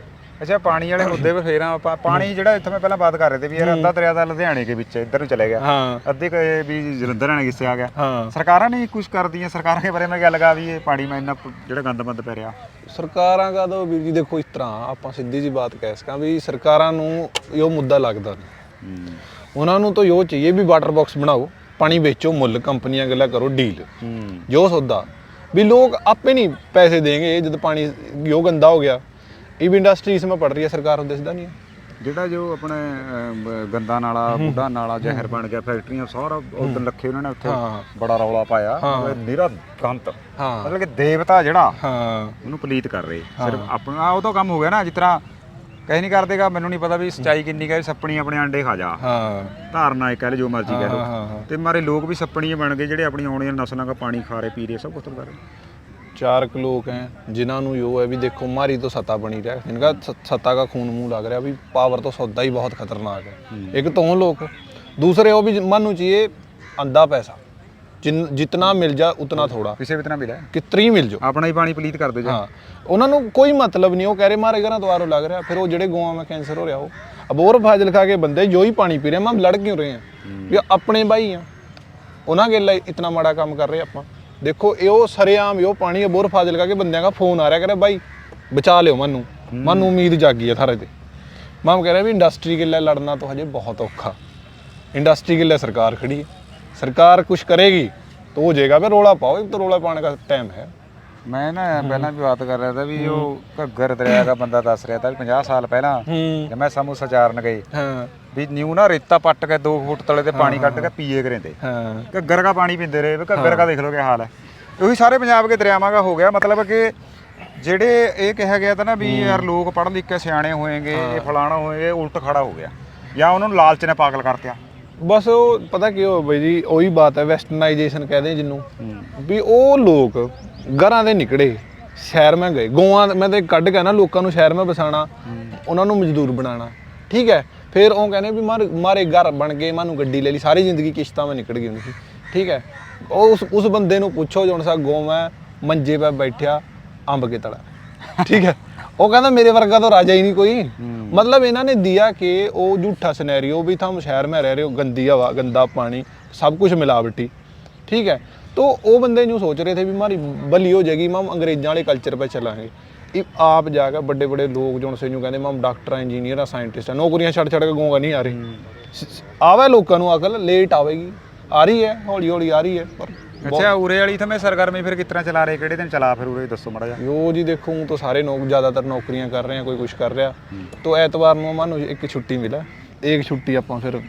ਅੱਛਾ ਪਾਣੀ ਵਾਲੇ ਮੁੱਦੇ 'ਤੇ ਫੇਰ ਆਪਾਂ। ਪਾਣੀ ਜਿਹੜਾ ਇੱਥੇ ਮੈਂ ਪਹਿਲਾਂ ਬਾਤ ਕਰ ਰਹੇ ਤੇ ਵੀ ਯਾਰ ਅੱਧਾ ਦਰਿਆ ਦਾ ਲੁਧਿਆਣੇ ਦੇ ਵਿੱਚ ਇੱਧਰ ਨੂੰ ਚਲੇ ਗਿਆ। ਹਾਂ। ਅੱਧੇ ਕ ਵੀ ਜਲੰਧਰ ਆਣੇ ਕਿਸੇ ਆ ਗਿਆ। ਹਾਂ। ਸਰਕਾਰਾਂ ਨੇ ਕੁਝ ਕਰਦੀਆਂ ਸਰਕਾਰਾਂ ਦੇ ਬਾਰੇ ਮੈਂ ਗੱਲ ਗਾ ਵੀ ਇਹ ਪਾਣੀ ਮੈਂ ਇੰਨਾ ਜਿਹੜਾ ਗੰਦ ਮੰਦ ਪੈ ਰਿਹਾ। ਸਰਕਾਰਾਂ ਦਾ ਦੋ ਵੀਰ ਜੀ ਦੇਖੋ ਇਸ ਤਰ੍ਹਾਂ ਆਪਾਂ ਸਿੱਧੀ ਜੀ ਬਾਤ ਕਹਿ ਸਕਾਂ ਵੀ ਸਰਕਾਰਾਂ ਨੂੰ ਇਹ ਮੁੱਦਾ ਲੱਗਦਾ ਨਹੀਂ। ਉਹਨਾਂ ਨੂੰ ਤਾਂ ਇਹ ਚਾਹੀਏ ਵੀ ਵਾਟਰ ਬਾਕਸ ਬਣਾਓ ਪਾਣੀ ਵੇਚੋ ਮੁੱਲ ਕੰਪਨੀਆਂ ਗੱਲਾਂ ਕਰੋ ਡੀਲ। ਜੋ ਸੌਦਾ। ਵੀ ਲੋਕ ਆਪੇ ਨਹੀਂ ਪੈਸੇ ਦੇਣਗੇ ਜਦ ਪਾਣੀ ਯੋ ਗੰਦਾ ਹੋ ਗਿਆ ਇਹ ਵੀ ਇੰਡਸਟਰੀ ਇਸ ਪੜ ਰਹੀ ਹੈ ਸਰਕਾਰ ਨੂੰ ਦਿਸਦਾ ਨਹੀਂ ਜਿਹੜਾ ਜੋ ਆਪਣੇ ਗੰਦਾ ਨਾਲਾ ਬੁੱਢਾ ਨਾਲਾ ਜ਼ਹਿਰ ਬਣ ਗਿਆ ਫੈਕਟਰੀਆਂ ਸਾਰਾ ਉਦੋਂ ਲੱਖੇ ਉਹਨਾਂ ਨੇ ਉੱਥੇ ਬੜਾ ਰੌਲਾ ਪਾਇਆ। ਨਿਹਰਾ ਗੰਤ ਮਤਲਬ ਕਿ ਦੇਵਤਾ ਜਿਹੜਾ ਹਾਂ। ਉਹਨੂੰ ਪਲੀਤ ਕਰ ਰਹੇ। ਸਿਰਫ ਆਪਣਾ ਉਹ ਤਾਂ ਕੰਮ ਹੋ ਗਿਆ ਨਾ ਜਿਸ ਤਰ੍ਹਾਂ ਕਹਿ ਨਹੀਂ ਕਰਦੇਗਾ ਮੈਨੂੰ ਨਹੀਂ ਪਤਾ ਵੀ ਸਚਾਈ ਕਿੰਨੀ ਕਹੇ ਸੱਪਣੀ ਆਪਣੇ ਅੰਡੇ ਖਾ ਜਾ। ਹਾਂ। ਧਾਰਨਾ ਇਹ ਕਹਿ ਲਓ ਜੋ ਮਰਜ਼ੀ ਕਹਿ ਹਾਂ, ਲਓ। ਤੇ ਮਾਰੇ ਲੋਕ ਵੀ ਸੱਪਣੀਏ ਬਣ ਗਏ ਜਿਹੜੇ ਆਪਣੀ ਆਉਣੀਆਂ ਨਸਲਾਂ ਦਾ ਪਾਣੀ ਖਾ ਰਹੇ ਪੀ ਰਹੇ ਸਭ ਕੁਝ ਕਰ ਰਹੇ। ਚਾਰ ਕੁ ਲੋਕ हैं ਜਿਨ੍ਹਾਂ ਨੂੰ ਯੋ ਹੈ ਵੀ ਦੇਖੋ ਮਾਰੀ ਤੋਂ ਸੱਤਾ ਬਣੀ ਰਿਹਾ ਇਨਕਾ ਸ- ਸੱਤਾ ਦਾ खून मुंह लग रहा है भी पावर तो सौदा ही बहुत खतरनाक है एक तो वो लोग दूसरे वो भी मन चाहिए अंधा पैसा जिन जितना मिल जाए उतना थोड़ा ਕਿਸੇ ਵੀ ਤਰ੍ਹਾਂ ਮਿਲਿਆ कितनी मिल जाओ ਆਪਣਾ ਹੀ ਪਾਣੀ ਪਲੀਤ ਕਰ ਦਿਓ ਜੀ ਹਾਂ ਉਹਨਾਂ ਨੂੰ ਕੋਈ ਮਤਲਬ ਨਹੀਂ ਉਹ ਕਹਿ ਰਹੇ ਮਾਰੇ ਘਰਾਂ ਤੋਂ ਆਰੋ ਲੱਗ ਰਿਹਾ ਫਿਰ ਉਹ ਜਿਹੜੇ ਗੋਆਂ ਮੈਂ ਕੈਂਸਰ ਹੋ ਰਿਹਾ ਉਹ ਅਬੋਰ ਫਾਜ਼ਲ ਖਾ ਕੇ ਬੰਦੇ ਜੋ ਹੀ ਪਾਣੀ ਪੀ ਰਹੇ ਮੈਂ ਲੜ ਕਿਉਂ ਰਹੇ ਆ ਵੀ ਆਪਣੇ ਭਾਈ ਆ ਉਹਨਾਂ ਕੇ ਲਈ ਇਤਨਾ ਮਾੜਾ ਕੰਮ ਕਰ ਰਹੇ ਆਪਾਂ ਦੇਖੋ ਇਹ ਸਰੇਆਮ ਇਹ ਉਹ ਪਾਣੀ ਅਬੋਰ ਫਾਜ਼ਿਲਕਾ ਕੇ ਬੰਦਿਆਂ ਦਾ ਫੋਨ ਆ ਰਿਹਾ ਕਰੇ ਬਾਈ ਬਚਾ ਲਿਓ ਮੈਨੂੰ। ਮਨ ਉਮੀਦ ਜਾਗੀ ਹੈ ਥਾਰੇ ਤੇ। ਮੈਂ ਕਹਿ ਰਿਹਾ ਵੀ ਇੰਡਸਟਰੀ ਕਿੱਲੇ ਲੜਨਾ ਤਾਂ ਹਜੇ ਬਹੁਤ ਔਖਾ। ਇੰਡਸਟਰੀ ਕਿੱਲੇ ਸਰਕਾਰ ਖੜੀ ਹੈ। ਸਰਕਾਰ ਕੁਝ ਕਰੇਗੀ ਤਾਂ ਹੋ ਜਾਏਗਾ ਵੀ ਰੋਲਾ ਪਾਓ ਇੱਕ ਤਾਂ ਰੋਲਾ ਪਾਣ ਦਾ ਟਾਈਮ ਹੈ। ਮੈਂ ਨਾ ਪਹਿਲਾਂ ਵੀ ਬਾਤ ਕਰ ਰਿਹਾ ਸੀ ਵੀ ਉਹ ਘੱਗਰ ਦਰਿਆ ਦਾ ਬੰਦਾ ਦੱਸ ਰਿਹਾ ਸੀ 50 ਸਾਲ ਪਹਿਲਾਂ ਜਦ ਮੈਂ ਸਮੂ ਸਚਾਰਨ ਗਈ ਹਾਂ। ਵੀ ਨਿਊ ਨਾ ਰੇਤਾ ਪੱਟ ਕੇ 2 ਫੁੱਟ ਤਲੇ ਤੇ ਪਾਣੀ ਕੱਢ ਕੇ ਪੀਏ ਕਰੇ ਤੇ। हाँ ਘੱਗਰ ਦਾ ਪਾਣੀ ਪੀਂਦੇ ਰਹੇ ਵੀ ਘੱਗਰ ਦਾ ਦੇਖ ਲਓ ਕੀ ਹਾਲ ਹੈ। ਉਹੀ ਸਾਰੇ ਪੰਜਾਬ ਕੇ ਦਰਿਆਵਾਂ ਦਾ ਹੋ ਗਿਆ ਮਤਲਬ ਕਿ ਜਿਹੜੇ ਇਹ ਕਿਹਾ ਗਿਆ ਤਾਂ ਨਾ ਵੀ ਯਾਰ ਲੋਕ ਪੜ੍ਹ ਲਿਖ ਕੇ ਸਿਆਣੇ ਹੋਏਗੇ ਇਹ ਫਲਾਣਾ ਹੋਏਗੇ ਉਲਟ ਖੜਾ ਹੋ ਗਿਆ। ਜਾਂ ਉਹਨਾਂ ਨੂੰ ਲਾਲਚ ਨੇ ਪਾਗਲ ਕਰਤਿਆ। ਬਸ ਉਹ ਪਤਾ ਕੀ ਹੋ ਬਈ ਜੀ ਉਹੀ ਬਾਤ ਹੈ ਵੈਸਟਰਨਾਈਜੇਸ਼ਨ ਕਹਦੇ ਆ ਜਿਹਨੂੰ। ਵੀ ਉਹ ਲੋਕ ਘਰਾਂ ਦੇ ਨਿਕੜੇ ਸ਼ਹਿਰ ਮੈਂ ਗਏ। ਗੋਆਂ ਮੈਂ ਤੇ ਕੱਢ ਕੇ ਨਾ ਲੋਕਾਂ ਨੂੰ ਸ਼ਹਿਰ ਮੈਂ ਬਸਾਣਾ ਉਹਨਾਂ ਨੂੰ ਮਜ਼ਦੂਰ ਬਣਾਉਣਾ। ਠੀਕ ਹੈ? ਫਿਰ ਉਹ ਕਹਿੰਦੇ ਵੀ ਮਾਰ ਮਾਰੇ ਘਰ ਬਣ ਗਏ ਮਾਨੂੰ ਗੱਡੀ ਲੈ ਲਈ ਸਾਰੀ ਜ਼ਿੰਦਗੀ ਕਿਸ਼ਤਾਂ ਵਿੱਚ ਨਿਕਲ ਗਈ ਉਹਦੀ ਠੀਕ ਹੈ ਉਹ ਉਸ ਉਸ ਬੰਦੇ ਨੂੰ ਪੁੱਛੋ ਜਣ ਸਾ ਗੋਵਾ ਮੰਜੇ 'ਤੇ ਬੈਠਿਆ ਅੰਬ ਕੇ ਤੜਾ ਠੀਕ ਹੈ ਉਹ ਕਹਿੰਦਾ ਮੇਰੇ ਵਰਗਾ ਤਾਂ ਰਾਜਾ ਹੀ ਨਹੀਂ ਕੋਈ मतलब इन्होंने दिया कि वो झूठा सिनेरियो भी था हम शहर में रह रहे हो गंदी हवा गंदा पानी सब कुछ मिलावटी ठीक है तो वो बंदे यूँ सोच रहे थे भी हमारी बली हो जाएगी हम अंग्रेजों वाले कल्चर पे चलाएंगे ਇਹ ਆਪ ਜਾ ਕੇ ਵੱਡੇ ਵੱਡੇ ਲੋਕ ਜੁਣ ਸੇ ਨੂੰ ਕਹਿੰਦੇ ਮੈਂ ਡਾਕਟਰ ਆ ਇੰਜੀਨੀਅਰ ਆ ਸਾਇੰਟਿਸਟ ਆ ਨੌਕਰੀਆਂ ਛੱਡ ਛੱਡ ਕੇ ਗੋਂਗਾ ਨਹੀਂ ਆ ਰਹੀ। ਆਵੇ ਲੋਕਾਂ ਨੂੰ ਅਕਲ ਲੇਟ ਆਵੇਗੀ। ਆ ਰਹੀ ਹੈ ਹੌਲੀ ਹੌਲੀ ਆ ਰਹੀ ਹੈ ਪਰ ਅੱਛਾ ਉਰੇ ਵਾਲੀ ਥਮੇ ਸਰਗਰਮੀ ਫਿਰ ਕਿਤਨਾ ਚਲਾ ਰਹੇ ਕਿਹੜੇ ਦਿਨ ਚਲਾ ਫਿਰ ਉਰੇ ਦੱਸੋ ਮੜਾ ਜਾ ਯੋ ਜੀ ਦੇਖੋ ਤਾਂ ਸਾਰੇ ਲੋਕ ਜ਼ਿਆਦਾਤਰ ਨੌਕਰੀਆਂ ਕਰ ਰਹੇ ਆ ਕੋਈ ਕੁਛ ਕਰ ਰਿਹਾ। ਤੋਂ ਐਤਵਾਰ ਨੂੰ ਮਾਨੂੰ ਇੱਕ ਛੁੱਟੀ ਮਿਲਾ। ਇੱਕ ਛੁੱਟੀ ਆਪਾਂ ਫਿਰ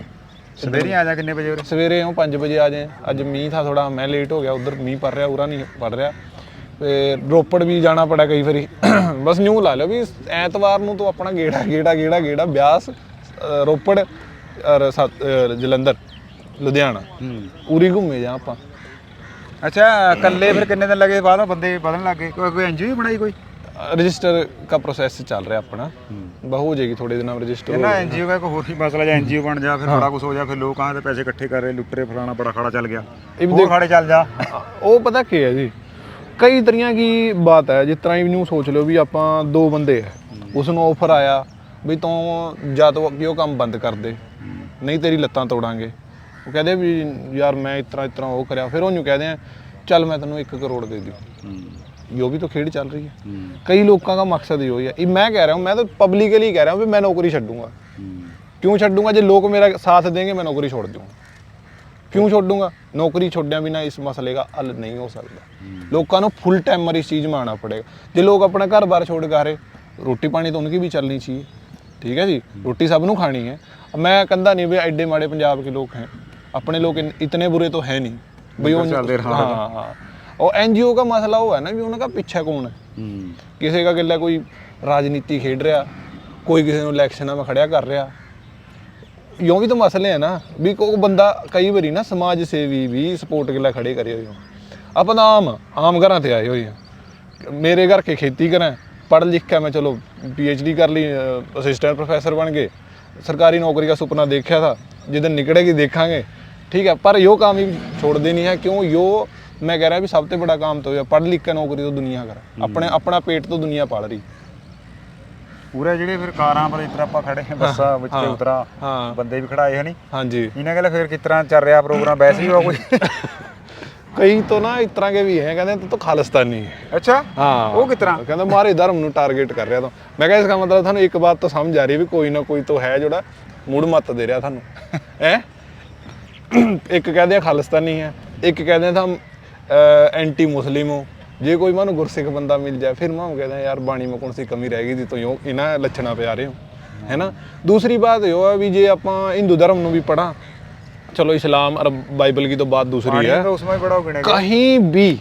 ਸਵੇਰੇ ਆ ਜਾ ਕਿੰਨੇ ਵਜੇ ਸਵੇਰੇ ਉਹ 5 ਵਜੇ ਆ ਜਾਏ। ਅੱਜ ਮੀਂਹ ਥਾ ਥੋੜਾ ਮੈਂ ਲੇਟ ਹੋ ਗਿਆ ਉਧਰ ਮੀਂਹ ਪੜ ਰਿਹਾ ਉਰਾ ਨਹੀਂ ਪੜ ਰਿਹਾ। ਤੇ ਰੋਪੜ ਵੀ ਜਾਣਾ ਪੜਾ ਕਈ ਵਾਰੀ। ਬਸ ਨਿਊ ਲਾ ਲਿਓ ਵੀ ਐਤਵਾਰ ਨੂੰ ਤਾਂ ਆਪਣਾ ਗੇੜਾ ਗੇੜਾ ਗੇੜਾ ਗੇੜਾ ਬਿਆਸ ਰੋਪੜ ਔਰ ਜਲੰਧਰ ਲੁਧਿਆਣਾ। ਹੂੰ। ਉਰੀ ਘੁੰਮੇ ਜਾ ਆਪਾਂ। ਅੱਛਾ ਕੱਲੇ ਫਿਰ ਕਿੰਨੇ ਦਿਨ ਲੱਗੇ ਬਾਅਦ ਬੰਦੇ ਵਧਣ ਲੱਗੇ ਕੋਈ ਐਨਜੀਓ ਬਣਾਈ ਕੋਈ? ਰਜਿਸਟਰ ਦਾ ਪ੍ਰੋਸੈਸ ਚੱਲ ਰਿਹਾ ਆਪਣਾ। ਬਸ ਹੋ ਜਾਏਗੀ ਥੋੜੇ ਦਿਨਾਂ ਵਿੱਚ ਰਜਿਸਟਰ ਨਾ ਐਨਜੀਓ ਦਾ ਕੋਈ ਹੋਰ ਹੀ ਮਸਲਾ ਜਾਂ ਐਨਜੀਓ ਬਣ ਜਾ ਫਿਰ ਬੜਾ ਕੁਝ ਹੋ ਜਾ ਫਿਰ ਲੋਕ ਆਹ ਤੇ ਪੈਸੇ ਇਕੱਠੇ ਕਰ ਰਹੇ ਲੁੱਟਰੇ ਫਲਾਣਾ ਬੜਾ ਖੜਾ ਚੱਲ ਗਿਆ। ਹੋਰ ਖਾੜੇ ਚੱਲ ਜਾ। ਉਹ ਪਤਾ ਕੀ ਹੈ ਜੀ? ਕਈ ਤਰੀਆਂ ਕੀ ਬਾਤ ਹੈ ਜਿਸ ਤਰ੍ਹਾਂ ਇਹਨੂੰ ਸੋਚ ਲਿਓ ਵੀ ਆਪਾਂ ਦੋ ਬੰਦੇ ਹੈ। ਉਸ ਨੂੰ ਆਫਰ ਆਇਆ ਵੀ ਤੂੰ ਜਾਂ ਤਾਂ ਅੱਗੇ ਉਹ ਕੰਮ ਬੰਦ ਕਰ ਦੇ ਨਹੀਂ ਤੇਰੀ ਲੱਤਾਂ ਤੋੜਾਂਗੇ। ਉਹ ਕਹਦੇ ਵੀ ਯਾਰ ਮੈਂ ਇਸ ਤਰ੍ਹਾਂ ਇਸ ਤਰ੍ਹਾਂ ਉਹ ਕਰਿਆ ਫਿਰ ਉਹਨੂੰ ਕਹਦੇ ਆ ਚੱਲ ਮੈਂ ਤੈਨੂੰ 1 ਕਰੋੜ ਦੇ ਦਿਓ ਜੋ ਵੀ ਤਾਂ ਖੇਡ ਚੱਲ ਰਹੀ ਹੈ। ਕਈ ਲੋਕਾਂ ਦਾ ਮਕਸਦ ਹੀ ਹੈ। ਇਹ ਮੈਂ ਕਹਿ ਰਿਹਾ ਹਾਂ ਮੈਂ ਤਾਂ ਪਬਲਿਕਲੀ ਕਹਿ ਰਿਹਾ ਹਾਂ ਵੀ ਮੈਂ ਨੌਕਰੀ ਛੱਡੂੰਗਾ। ਕਿਉਂ ਛੱਡੂੰਗਾ? ਜੇ ਲੋਕ ਮੇਰਾ ਸਾਥ ਦੇਣਗੇ ਮੈਂ ਨੌਕਰੀ ਛੋੜ ਦੂੰਗਾ ਕਿਉਂ ਛੱਡੂਗਾ? ਨੌਕਰੀ ਛੱਡਿਆਂ ਬਿਨਾ ਇਸ ਮਸਲੇ ਦਾ ਹੱਲ ਨਹੀਂ ਹੋ ਸਕਦਾ। ਲੋਕਾਂ ਨੂੰ ਫੁੱਲ ਟਾਈਮਰ ਇਸ ਚੀਜ਼ ਮਾਣਾ ਪੜੇਗਾ। ਜੇ ਲੋਕ ਆਪਣਾ ਘਰ-ਬਾਰ ਛੋੜ ਕੇ ਆ ਰੋਟੀ ਪਾਣੀ ਤਾਂ ਉਹਨਾਂ ਕੀ ਵੀ ਚੱਲਣੀ ਚਾਹੀਏ ਠੀਕ ਹੈ ਜੀ? ਰੋਟੀ ਸਭ ਨੂੰ ਖਾਣੀ ਹੈ। ਮੈਂ ਕਹਿੰਦਾ ਨਹੀਂ ਵੀ ਐਡੇ ਮਾੜੇ ਪੰਜਾਬ ਦੇ ਲੋਕ ਹੈ। ਆਪਣੇ ਲੋਕ ਇਤਨੇ ਬੁਰੇ ਤਾਂ ਹੈ ਨਹੀਂ। ਬਈ ਉਹ ਚੱਲਦੇ ਰਹਾ ਹਾਂ ਹਾਂ। और एनजीओ का ਨਾ वो ਉਹਨਾਂ ਦਾ ਪਿੱਛਾ ਕੌਣ पीछे कौन है किसी का गिला कोई राजनीति खेड रहा कोई किसी इलेक्शन में खड़ा कर रहा ਯੋ ਵੀ ਤਾਂ ਮਸਲੇ ਆ ਨਾ, ਵੀ ਕੋਈ ਬੰਦਾ ਕਈ ਵਾਰੀ ਨਾ ਸਮਾਜ ਸੇਵੀ ਵੀ ਸਪੋਰਟ ਕਿਲਾ ਖੜੇ ਕਰੇ ਹੋਏ ਹੋ ਆਪਾਂ ਤਾਂ ਆਮ ਆਮ ਘਰਾਂ ਤੇ ਆਏ ਹੋਏ ਆ। ਮੇਰੇ ਘਰ ਕੇ ਖੇਤੀ ਕਰਾਂ, ਪੜ੍ਹ ਲਿਖ ਕੇ ਮੈਂ ਚਲੋ ਪੀ ਐਚ ਡੀ ਕਰ ਲਈ ਅਸਿਸਟੈਂਟ ਪ੍ਰੋਫੈਸਰ ਬਣ ਗਏ। ਸਰਕਾਰੀ ਨੌਕਰੀ ਦਾ ਸੁਪਨਾ ਦੇਖਿਆ ਥਾ ਜਿੱਦਨ ਨਿਕਲੇਗੀ ਦੇਖਾਂਗੇ। ਠੀਕ ਹੈ ਪਰ ਯੋ ਕੰਮ ਵੀ ਛੋੜਦੇ ਨਹੀਂ ਹੈ, ਕਿਉਂ? ਯੋ ਮੈਂ ਕਹਿ ਰਿਹਾ ਵੀ ਸਭ ਤੋਂ ਵੱਡਾ ਕੰਮ ਤਾਂ ਹੋਇਆ ਪੜ੍ਹ ਲਿਖ ਕੇ ਨੌਕਰੀ ਤੋਂ ਦੁਨੀਆ ਕਰ। ਆਪਣੇ ਆਪਣਾ ਪੇਟ ਤੋਂ ਦੁਨੀਆ ਪਾਲ ਰਹੀ। ਪੂਰੇ ਜਿਹੜੇ ਫਿਰ ਕਾਰਾਂ ਪਰ ਇਤਰਾ ਆਪਾਂ ਖੜੇ ਹਾਂ ਬੱਸਾਂ ਵਿੱਚ ਉਤਰਾ ਬੰਦੇ ਵੀ ਖੜਾਏ ਹਨੀ ਹਾਂਜੀ। ਇਹਨਾਂ ਗੱਲ ਫਿਰ ਕਿਸ ਚੱਲ ਰਿਹਾ ਪ੍ਰੋਗਰਾਮ? ਵੈਸੇ ਹੀ ਹੋ ਕੋਈ ਕਈ ਤੋਂ ਨਾ ਇਸ ਤਰ੍ਹਾਂ ਕੇ ਵੀ ਹੈ ਕਹਿੰਦੇ ਤੂੰ ਤਾਂ ਖਾਲਿਸਤਾਨੀ ਹੈ। ਅੱਛਾ? ਹਾਂ। ਉਹ ਕਿਸ ਕਹਿੰਦਾ ਮਾਰੇ ਧਰਮ ਨੂੰ ਟਾਰਗੇਟ ਕਰ ਰਿਹਾ ਤੂੰ। ਮੈਂ ਕਿਹਾ ਇਸ ਦਾ ਮਤਲਬ ਤੁਹਾਨੂੰ ਇੱਕ ਬਾਤ ਤਾਂ ਸਮਝ ਆ ਰਹੀ ਵੀ ਕੋਈ ਨਾ ਕੋਈ ਤੋਂ ਹੈ ਜਿਹੜਾ ਮੂੜ ਮੱਤ ਦੇ ਰਿਹਾ ਤੁਹਾਨੂੰ। ਹੈ? ਇੱਕ ਕਹਿੰਦੇ ਆ ਖਾਲਿਸਤਾਨੀ ਹੈ ਇੱਕ ਕਹਿੰਦੇ ਤਾਂ ਐਂਟੀ ਮੁਸਲਿਮ ਹੋ। ਜੇ ਕੋਈ ਮਾਨੂੰ ਗੁਰਸਿੱਖ ਬੰਦਾ ਮਿਲ ਜਾਏ ਫਿਰ ਮਾਂ ਕਹਿੰਦਾ ਯਾਰ ਬਾਣੀ ਮੇ ਕੌਣ ਸੀ ਕਮੀ ਰਹਿ ਗਈ ਦੀ ਤੋ ਯੋ ਇਹਨਾਂ ਲੱਛਣਾ ਪਿਆਰੇ ਹੋ। ਹੈਨਾ? ਦੂਸਰੀ ਬਾਤ ਇਹ ਹੋਆ ਵੀ ਜੇ ਆਪਾਂ ਹਿੰਦੂ ਧਰਮ ਨੂੰ ਵੀ ਪੜਾ ਚਲੋ ਇਸਲਾਮ ਅਰ ਬਾਈਬਲ ਕੀ ਤੋਂ ਬਾਤ ਦੂਸਰੀ ਹੈ। ਕਹੀਂ ਵੀ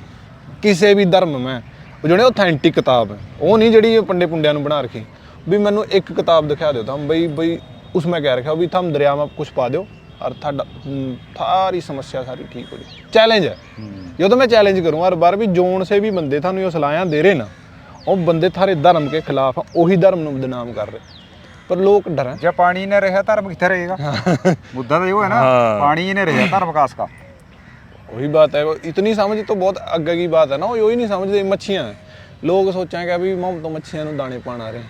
ਕਿਸੇ ਵੀ ਧਰਮ ਮੈਂ ਉਹ ਜਿਹੜੇ ਆਥੈਂਟਿਕ ਕਿਤਾਬ ਹੈ ਉਹ ਨਹੀਂ ਜਿਹੜੀ ਪੰਡੇ ਪੁੰਡਿਆਂ ਨੂੰ ਬਣਾ ਰੱਖੀ। ਵੀ ਮੈਨੂੰ ਇੱਕ ਕਿਤਾਬ ਦਿਖਾ ਦਿਓ ਤਾਂ ਬਈ ਬਈ ਉਸ ਮੈਂ ਕਹਿ ਰੱਖਿਆ ਵੀ ਤੁਮ ਦਰਿਆ ਮੇ ਕੁਝ ਪਾ ਦਿਓ। और थाडा हम्म, थारी समस्या सारी ठीक हो जाए चैलेंज है ये तो मैं चैलेंज करूँ हर बार भी जोन से भी बंदे थानू ये सलाहियां दे रहे ना ਉਹ ਬੰਦੇ ਥਾਰੇ ਧਰਮ ਕੇ ਖਿਲਾਫ ਆ ਉਹੀ ਧਰਮ ਨੂੰ ਬਦਨਾਮ ਕਰ ਰਹੇ ਪਰ ਲੋਕ ਡਰਨ ਜੇ ਪਾਣੀ ਨੇ ਰਿਹਾ ਧਰਮ ਕਿੱਥੇ ਰਹੇਗਾ ਮੁੱਦਾ ਤਾਂ ਇਹ ਹੈ ਨਾ हाँ। पानी ही ने रहा धर्म विकास का वही बात है वो इतनी समझ तो बहुत आगे की बात है ना वो यही नहीं समझते ਮੱਛੀਆਂ ਲੋਕ ਸੋਚਾਂਗੇ ਵੀ ਮਮ ਤੋਂ ਮੱਛੀਆਂ ਨੂੰ ਦਾਣੇ ਪਾਣ ਆ ਰਹੇ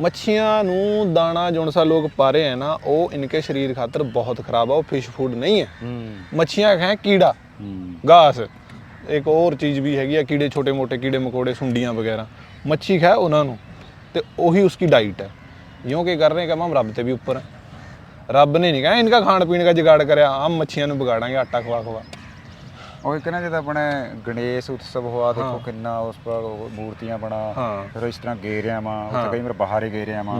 ਮੱਛੀਆਂ ਨੂੰ ਦਾਣਾ ਜੁਣ ਸਾ ਲੋਕ ਪਾ ਰਹੇ ਹੈ ਨਾ ਉਹ ਇਨਕੇ ਸਰੀਰ ਖਾਤਰ ਬਹੁਤ ਖਰਾਬ ਆ ਉਹ ਫਿਸ਼ ਫੂਡ ਨਹੀਂ ਹੈ। ਮੱਛੀਆਂ ਖਾਂ ਕੀੜਾ ਘਾਸ ਇੱਕ ਹੋਰ ਚੀਜ਼ ਵੀ ਹੈਗੀ ਆ ਕੀੜੇ ਛੋਟੇ ਮੋਟੇ ਕੀੜੇ ਮਕੌੜੇ ਸੁੰਡੀਆਂ ਵਗੈਰਾ। ਮੱਛੀ ਖਾ ਉਹਨਾਂ ਨੂੰ ਤੇ ਉਹੀ ਉਸकी ਡਾਈਟ ਹੈ। ਯੋਂ ਕਿ ਕਰ ਰਹੇ ਕਿ ਹਮ ਰੱਬ ਤੇ ਵੀ ਉੱਪਰ ਹੈ। ਰੱਬ ਨੇ ਨਹੀਂ ਕਹਾ ਇਨਕਾ ਖਾਣ ਪੀਣ ਦਾ ਜੁਗਾੜ ਕਰਿਆ ਹਮ ਮੱਛੀਆਂ ਨੂੰ ਵਿਗਾੜਾਂਗੇ ਆਟਾ ਖਵਾ ਖਵਾ ਉਹ ਇੱਕ ਨਾ ਜਦ ਆਪਣੇ ਗਣੇਸ਼ ਉਤਸਵ ਹੋਆ ਦੇਖੋ ਕਿੰਨਾ ਉਸ ਪਰ ਮੂਰਤੀਆਂ ਬਣਾ ਫਿਰ ਇਸ ਤਰ੍ਹਾਂ ਗੇਰਿਆ ਮਾ ਉੱਥੇ ਕਈ ਵਾਰ ਬਾਹਰ ਹੀ ਗੇਰਿਆ ਮਾ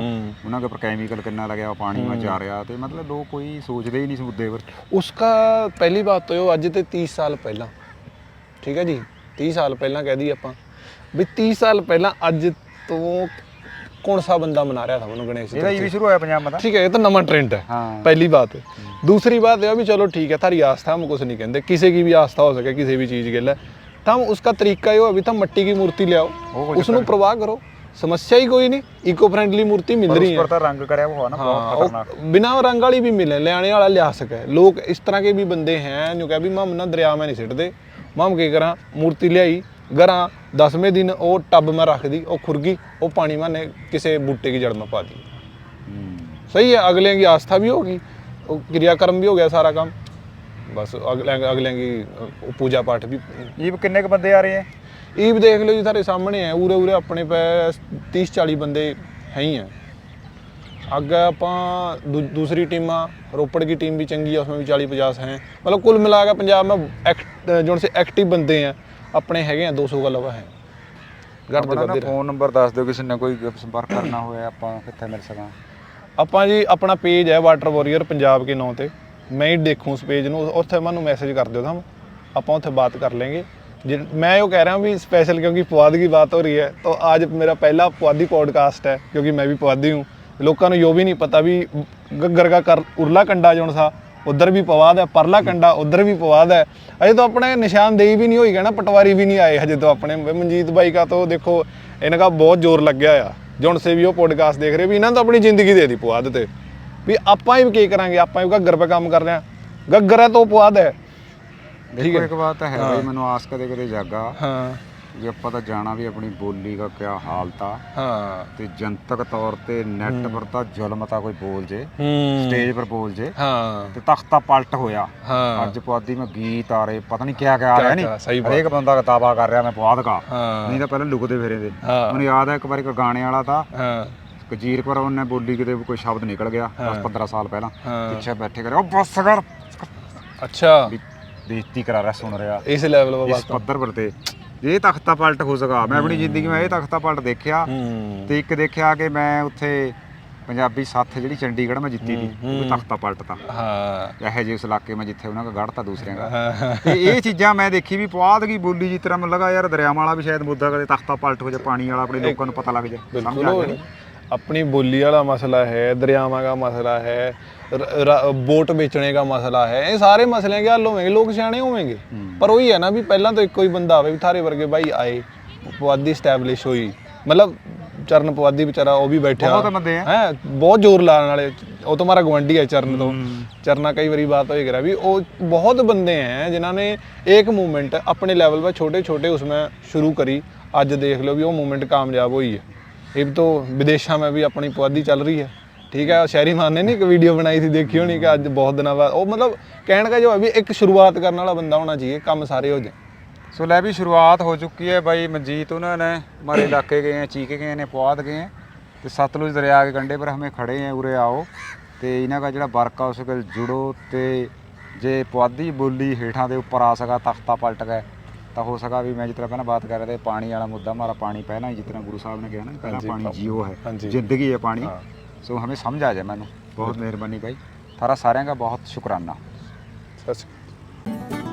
ਉਹਨਾਂ ਦੇ ਉੱਪਰ ਕੈਮੀਕਲ ਕਿੰਨਾ ਲੱਗਿਆ ਪਾਣੀ ਮਾ ਜਾ ਰਿਹਾ ਤੇ ਮਤਲਬ ਲੋਕ ਕੋਈ ਸੋਚਦੇ ਹੀ ਨਹੀਂ ਇਸ ਮੁੱਦੇ ਪਰ ਉਸਕਾ ਪਹਿਲੀ ਬਾਤ ਤੋਂ ਅੱਜ ਤੇ 30 ਸਾਲ ਪਹਿਲਾਂ। ਠੀਕ ਹੈ ਜੀ? 30 ਸਾਲ ਪਹਿਲਾਂ ਕਹਿ ਦਈਏ ਆਪਾਂ। ਵੀ 30 ਸਾਲ ਪਹਿਲਾਂ ਅੱਜ ਤੋਂ ਕੌਣ ਸਾ ਬੰਦਾ ਮਨਾ ਰਿਹਾ था ਮੈਨੂੰ ਗਣੇਸ਼ ਇਹਦਾ ਇਹ ਚਤੁਰਥੀ ਵੀ ਸ਼ੁਰੂ ਹੋਇਆ ਪੰਜਾਬ ਮਾ ਤਾਂ ठीक है ये तो नवा ट्रेंड है हाँ पहली बात दूसरी बात यह भी चलो ठीक है थारी आस्था हम कुछ नहीं कहते किसी की भी आस्था हो सके किसी भी चीज़ के लिए तम उसका तरीका यो अभी तम मिट्टी की मूर्ति ले आओ वो कोई उसनु प्रवाह करो समस्या ही कोई नहीं इको फ्रेंडली मूर्ति मिल ਪਰ रही ਉਸ है ਪਰ ਤਾਂ ਰੰਗ ਕਰਿਆ ਉਹ ਨਾ ਬਹੁਤ हाँ, ਖਤਰਨਾਕ और बिना रंग वाली भी मिले ले आने वाला लिया सके लोग इस तरह के भी बंदे हैं जो कह भी मम ना दरिया में नहीं सिटते मम की करा मूर्ति लियाई घरा दसवें दिन वो टब में रख दी वो खुरगी वो पानी मैंने किसी बूटे की जड़ में पा दी ਹੂੰ। सही है अगले की आस्था भी होगी वो क्रियाकर्म भी हो गया सारा काम बस अगले अगले की अ, पूजा पाठ भी ਇਹ ਕਿੰਨੇ ਕ ਬੰਦੇ ਆ ਰਹੇ ਹੈ ईब देख लो जी थारे सामने है उरे उरे अपने पे 30 40 ਬੰਦੇ ਹੈ ਹੀ हैं ਅੱਗੇ ਆਪਾਂ ਦੂ- दूसरी टीमां रोपड़ की टीम भी चंगी है उसमें भी 40 50 हैं मतलब कुल मिला के पंजाब में एक्ट जो से एक्टिव बंदे ਆਪਣੇ ਹੈਗੇ ਆ 200 ਗੱਲਵਾ ਹੈ ਘੱਟ ਤੋਂ ਫੋਨ ਨੰਬਰ ਦੱਸ ਦਿਓ ਕਿਸੇ ਨੇ ਕੋਈ ਸੰਪਰਕ ਕਰਨਾ ਹੋਇਆ ਆਪਾਂ ਕਿੱਥੇ ਮਿਲ ਸਕਾਂ। ਆਪਾਂ ਜੀ ਆਪਣਾ ਪੇਜ ਹੈ ਵਾਟਰ ਵਾਰੀਅਰ ਪੰਜਾਬ ਕੇ ਨਾਂ ਤੇ। ਮੈਂ ਹੀ ਦੇਖੂੰ ਉਸ ਪੇਜ ਨੂੰ ਉੱਥੇ ਮੈਨੂੰ ਮੈਸੇਜ ਕਰ ਦਿਓ ਤਾਂ। ਆਪਾਂ ਉੱਥੇ ਬਾਤ ਕਰ ਲਾਂਗੇ ਜੇ ਮੈਂ ਉਹ ਕਹਿ ਰਿਹਾ ਵੀ ਸਪੈਸ਼ਲ ਕਿਉਂਕਿ ਪੁਆਧ ਕੀ ਬਾਤ ਹੋ ਰਹੀ ਹੈ ਤਾਂ ਅੱਜ ਮੇਰਾ ਪਹਿਲਾ ਪੁਆਧੀ ਪੋਡਕਾਸਟ ਹੈ ਕਿਉਂਕਿ ਮੈਂ ਵੀ ਪੁਆਧੀ ਹੂੰ। ਲੋਕਾਂ ਨੂੰ ਯੋ ਵੀ ਨਹੀਂ ਪਤਾ ਵੀ ਗੱਗਰ ਕਾ ਕਰ ਉਰਲਾ ਕੰਡਾ ਜੋਣ ਸਾ। ਉਧਰ ਵੀ ਪਵਾਦ ਹੈ ਪਰਲਾ ਕੰਡਾ ਉਧਰ ਵੀ ਪਵਾਦ ਹੈ ਅਜੇ ਤਾਂ ਆਪਣੇ ਨਿਸ਼ਾਨਦੇਹੀ ਵੀ ਨਹੀਂ ਹੋਈ ਨਾ ਪਟਵਾਰੀ ਵੀ ਨਹੀਂ ਆਏ ਹਜੇ ਤਾਂ ਆਪਣੇ। ਮਨਜੀਤ ਬਾਈ ਕਾ ਤੋਂ ਦੇਖੋ ਇਹਨਾਂ ਦਾ ਬਹੁਤ ਜ਼ੋਰ ਲੱਗਿਆ ਆ। ਜੁਣ ਸੇ ਵੀ ਉਹ ਪੋਡਕਾਸਟ ਦੇਖ ਰਹੇ ਵੀ ਇਹਨਾਂ ਤਾਂ ਆਪਣੀ ਜ਼ਿੰਦਗੀ ਦੇ ਦੀ ਪਵਾਦ ਤੇ ਵੀ ਆਪਾਂ ਹੀ ਕੀ ਕਰਾਂਗੇ ਆਪਾਂ ਹੀ ਗੱਗਰ 'ਤੇ ਕੰਮ ਕਰ ਰਹੇ ਆ। ਗੱਗਰ ਹੈ ਤਾਂ ਪਵਾਦ ਹੈ ਦੇਖੋ ਇੱਕ ਬਾਤ ਹੈ ਮੈਨੂੰ ਆਸ ਕਦੇ ਕਦੇ ਜਾਗਾ। ਹਾਂ। ਜੇ ਆਪਾਂ ਤਾਂ ਜਾਣਾ ਵੀ ਆਪਣੀ ਬੋਲੀ ਦਾ ਕਿਆ ਹਾਲਤ ਆ ਹਾਂ। ਤੇ ਜਨਤਕ ਤੌਰ ਤੇ ਨੈਟ ਪਰ ਤਾਂ ਜ਼ੁਲਮ ਤਾਂ ਕੋਈ ਬੋਲ ਜੇ ਸਟੇਜ ਪਰ ਬੋਲ ਜੇ ਹਾਂ। ਤੇ ਤਖਤਾ ਪਲਟ ਹੋਇਆ। ਹਾਂ। ਅੱਜ ਪੁਆਧੀ ਮੈਂ ਗੀਤ ਆ ਰਹੇ ਪਤਾ ਨਹੀਂ ਕਿਆ ਕਿਆ ਆ ਰਿਹਾ ਨਹੀਂ। ਹਰੇਕ ਬੰਦਾ ਦਾਵਾ ਕਰ ਰਿਹਾ ਮੈਂ ਪੁਆਧ ਕਾ ਨਹੀਂ ਤਾਂ ਪਹਿਲਾਂ ਲੁਕਦੇ ਫਿਰੇ ਦੇ। ਮੈਨੂੰ ਯਾਦ ਹੈ ਇੱਕ ਵਾਰੀ ਕੋਈ ਗਾਣੇ ਵਾਲਾ ਤਾਂ ਹਾਂ। ਕਜੀਰ ਪਰ ਉਹਨੇ ਬੋਲੀ ਕਿਤੇ ਕੋਈ ਸ਼ਬਦ ਨਿਕਲ ਗਿਆ 10 15 ਸਾਲ ਪਹਿਲਾਂ। ਪਿੱਛੇ ਬੈਠੇ ਕਰੇ ਉਹ ਬੱਸ ਕਰ ਅੱਛਾ। ਬੇਇੱਜ਼ਤੀ ਕਰਾ ਰਿਹਾ ਸੁਣ ਰਿਹਾ। ਇਸ ਲੈਵਲ 'ਤੇ ਇਸ ਪੱਧਰ ਪਰ ਤੇ। ਇਹ ਤਖਤਾ ਪਲਟ ਹੋ ਸਕਾ ਮੈਂ ਆਪਣੀ ਜ਼ਿੰਦਗੀ ਵਿੱਚ ਇਹ ਤਖਤਾ ਪਲਟ ਦੇਖਿਆ। ਹੂੰ। ਤੇ ਇੱਕ ਦੇਖਿਆ ਕਿ ਮੈਂ ਉੱਥੇ ਪੰਜਾਬੀ ਸੱਥ ਜਿਹੜੀ ਚੰਡੀਗੜ੍ਹ ਮੈਂ ਜਿੱਤੀ ਸੀ ਉਹ ਤਖਤਾ ਪਲਟਤਾ ਹਾਂ। ਇਹੋ ਜਿਹੇ ਉਸ ਇਲਾਕੇ ਮੈਂ ਜਿੱਥੇ ਉਹਨਾਂ ਦਾ ਗੜਤਾ ਦੂਸਰਿਆਂ ਦਾ। ਤੇ ਇਹ ਚੀਜ਼ਾਂ ਮੈਂ ਦੇਖੀ ਵੀ ਪੁਆਧ ਕੀ ਬੋਲੀ ਜਿਸ ਤਰ੍ਹਾਂ ਮੈਨੂੰ ਲੱਗਾ ਯਾਰ ਦਰਿਆਵਾਂ ਵਾਲਾ ਵੀ ਸ਼ਾਇਦ ਮੁੱਦਾ ਕਦੇ ਤਖਤਾ ਪਲਟ ਹੋ ਜਾ ਪਾਣੀ ਵਾਲਾ ਆਪਣੇ ਲੋਕਾਂ ਨੂੰ ਪਤਾ ਲੱਗ ਜਾ ਸਮਝ ਆ ਗਿਆ अपनी बोली वाला मसला है दरियावा का मसला है र- र- बोट बेचने का मसला है ये सारे मसले के हल होंगे लोग सियाने होंगे पर वही है ना भी पहला तो एक कोई बंदा आवे भी थारे वर्गे भाई आए पुआधी स्टैबलिश हुई मतलब ਚਰਨ ਪੁਆਧੀ ਵਿਚਾਰਾ ਉਹ ਵੀ ਬੈਠਿਆ ਬਹੁਤ ਬੰਦੇ ਆ। ਹੈ ਬਹੁਤ ਜ਼ੋਰ ਲਾਉਣ ਵਾਲੇ ਉਹ ਤੁਹਾਡਾ ਗਵੰਡੀ ਹੈ ਚਰਨ ਤੋਂ ਚਰਨਾ ਕਈ ਵਾਰੀ ਬਾਤ ਹੋਈ करा भी वो बहुत बंदे हैं जिन्होंने एक मूवमेंट अपने लेवल पर छोटे छोटे उसमें शुरू करी ਅੱਜ ਦੇਖ ਲਓ ਵੀ ਉਹ ਮੂਵਮੈਂਟ ਕਾਮਯਾਬ ਹੋਈ ਹੈ ਇਹ ਤੋਂ ਵਿਦੇਸ਼ਾਂ ਮੈਂ ਵੀ ਆਪਣੀ ਪੁਆਧੀ ਚੱਲ ਰਹੀ ਹੈ। ਠੀਕ ਹੈ, ਸ਼ਹਿਰੀ ਮਾਨ ਨੇ ਨਹੀਂ ਇੱਕ ਵੀਡੀਓ ਬਣਾਈ ਸੀ, ਦੇਖੀ ਹੋਣੀ ਕਿ ਅੱਜ ਬਹੁਤ ਦਿਨਾਂ ਬਾਅਦ। ਉਹ ਮਤਲਬ ਕਹਿਣ ਦਾ ਜੋ ਹੈ ਵੀ ਇੱਕ ਸ਼ੁਰੂਆਤ ਕਰਨ ਵਾਲਾ ਬੰਦਾ ਹੋਣਾ ਚਾਹੀਏ, ਕੰਮ ਸਾਰੇ ਹੋ ਜਾਣ। ਸੋ ਲੈ ਵੀ ਸ਼ੁਰੂਆਤ ਹੋ ਚੁੱਕੀ ਹੈ ਬਾਈ ਮਨਜੀਤ ਉਹਨਾਂ ਨੇ। ਮਾਰੇ ਇਲਾਕੇ ਗਏ ਹੈ ਚੀਕੇ ਗਏ ਨੇ, ਪੁਆਧ ਗਏ ਹੈ ਤੇ ਸਤਲੁਜ ਦਰਿਆ ਦੇ ਕੰਢੇ ਪਰ ਹਮੇ ਖੜੇ ਹੈ ਉਰੇ ਆਓ। ਤੇ ਇਹਨਾਂ ਦਾ ਜਿਹੜਾ ਵਰਕ ਆ, ਉਸ ਨਾਲ ਜੁੜੋ ਤੇ ਜੇ ਪੁਆਧੀ ਬੋਲੀ ਹੇਠਾਂ ਦੇ ਉੱਪਰ ਆ ਸਕਾ ਤਖਤਾ ਪਲਟ ਗਏ ਤਾਂ ਹੋ ਸਕਾ ਵੀ ਮੈਂ ਜਿਸ ਤਰ੍ਹਾਂ ਪਹਿਲਾਂ ਬਾਤ ਕਰ ਰਿਹਾ ਤੇ ਪਾਣੀ ਵਾਲਾ ਮੁੱਦਾ ਮਾਰਾ ਪਾਣੀ ਪਹਿਲਾਂ ਹੀ ਜਿਸ ਤਰ੍ਹਾਂ ਗੁਰੂ ਸਾਹਿਬ ਨੇ ਕਿਹਾ ਨਾ ਪਹਿਲਾਂ ਪਾਣੀ ਜੀਓ ਹੈ ਜ਼ਿੰਦਗੀ ਹੈ ਪਾਣੀ। ਸੋ ਹਮੇ ਸਮਝ ਆ ਜਾਏ ਮੈਨੂੰ। ਬਹੁਤ ਮਿਹਰਬਾਨੀ ਭਾਈ ਸਾਰਾ ਸਾਰਿਆਂ ਦਾ ਬਹੁਤ ਸ਼ੁਕਰਾਨਾ। ਸਤਿ ਸ਼੍ਰੀ ਅਕਾਲ।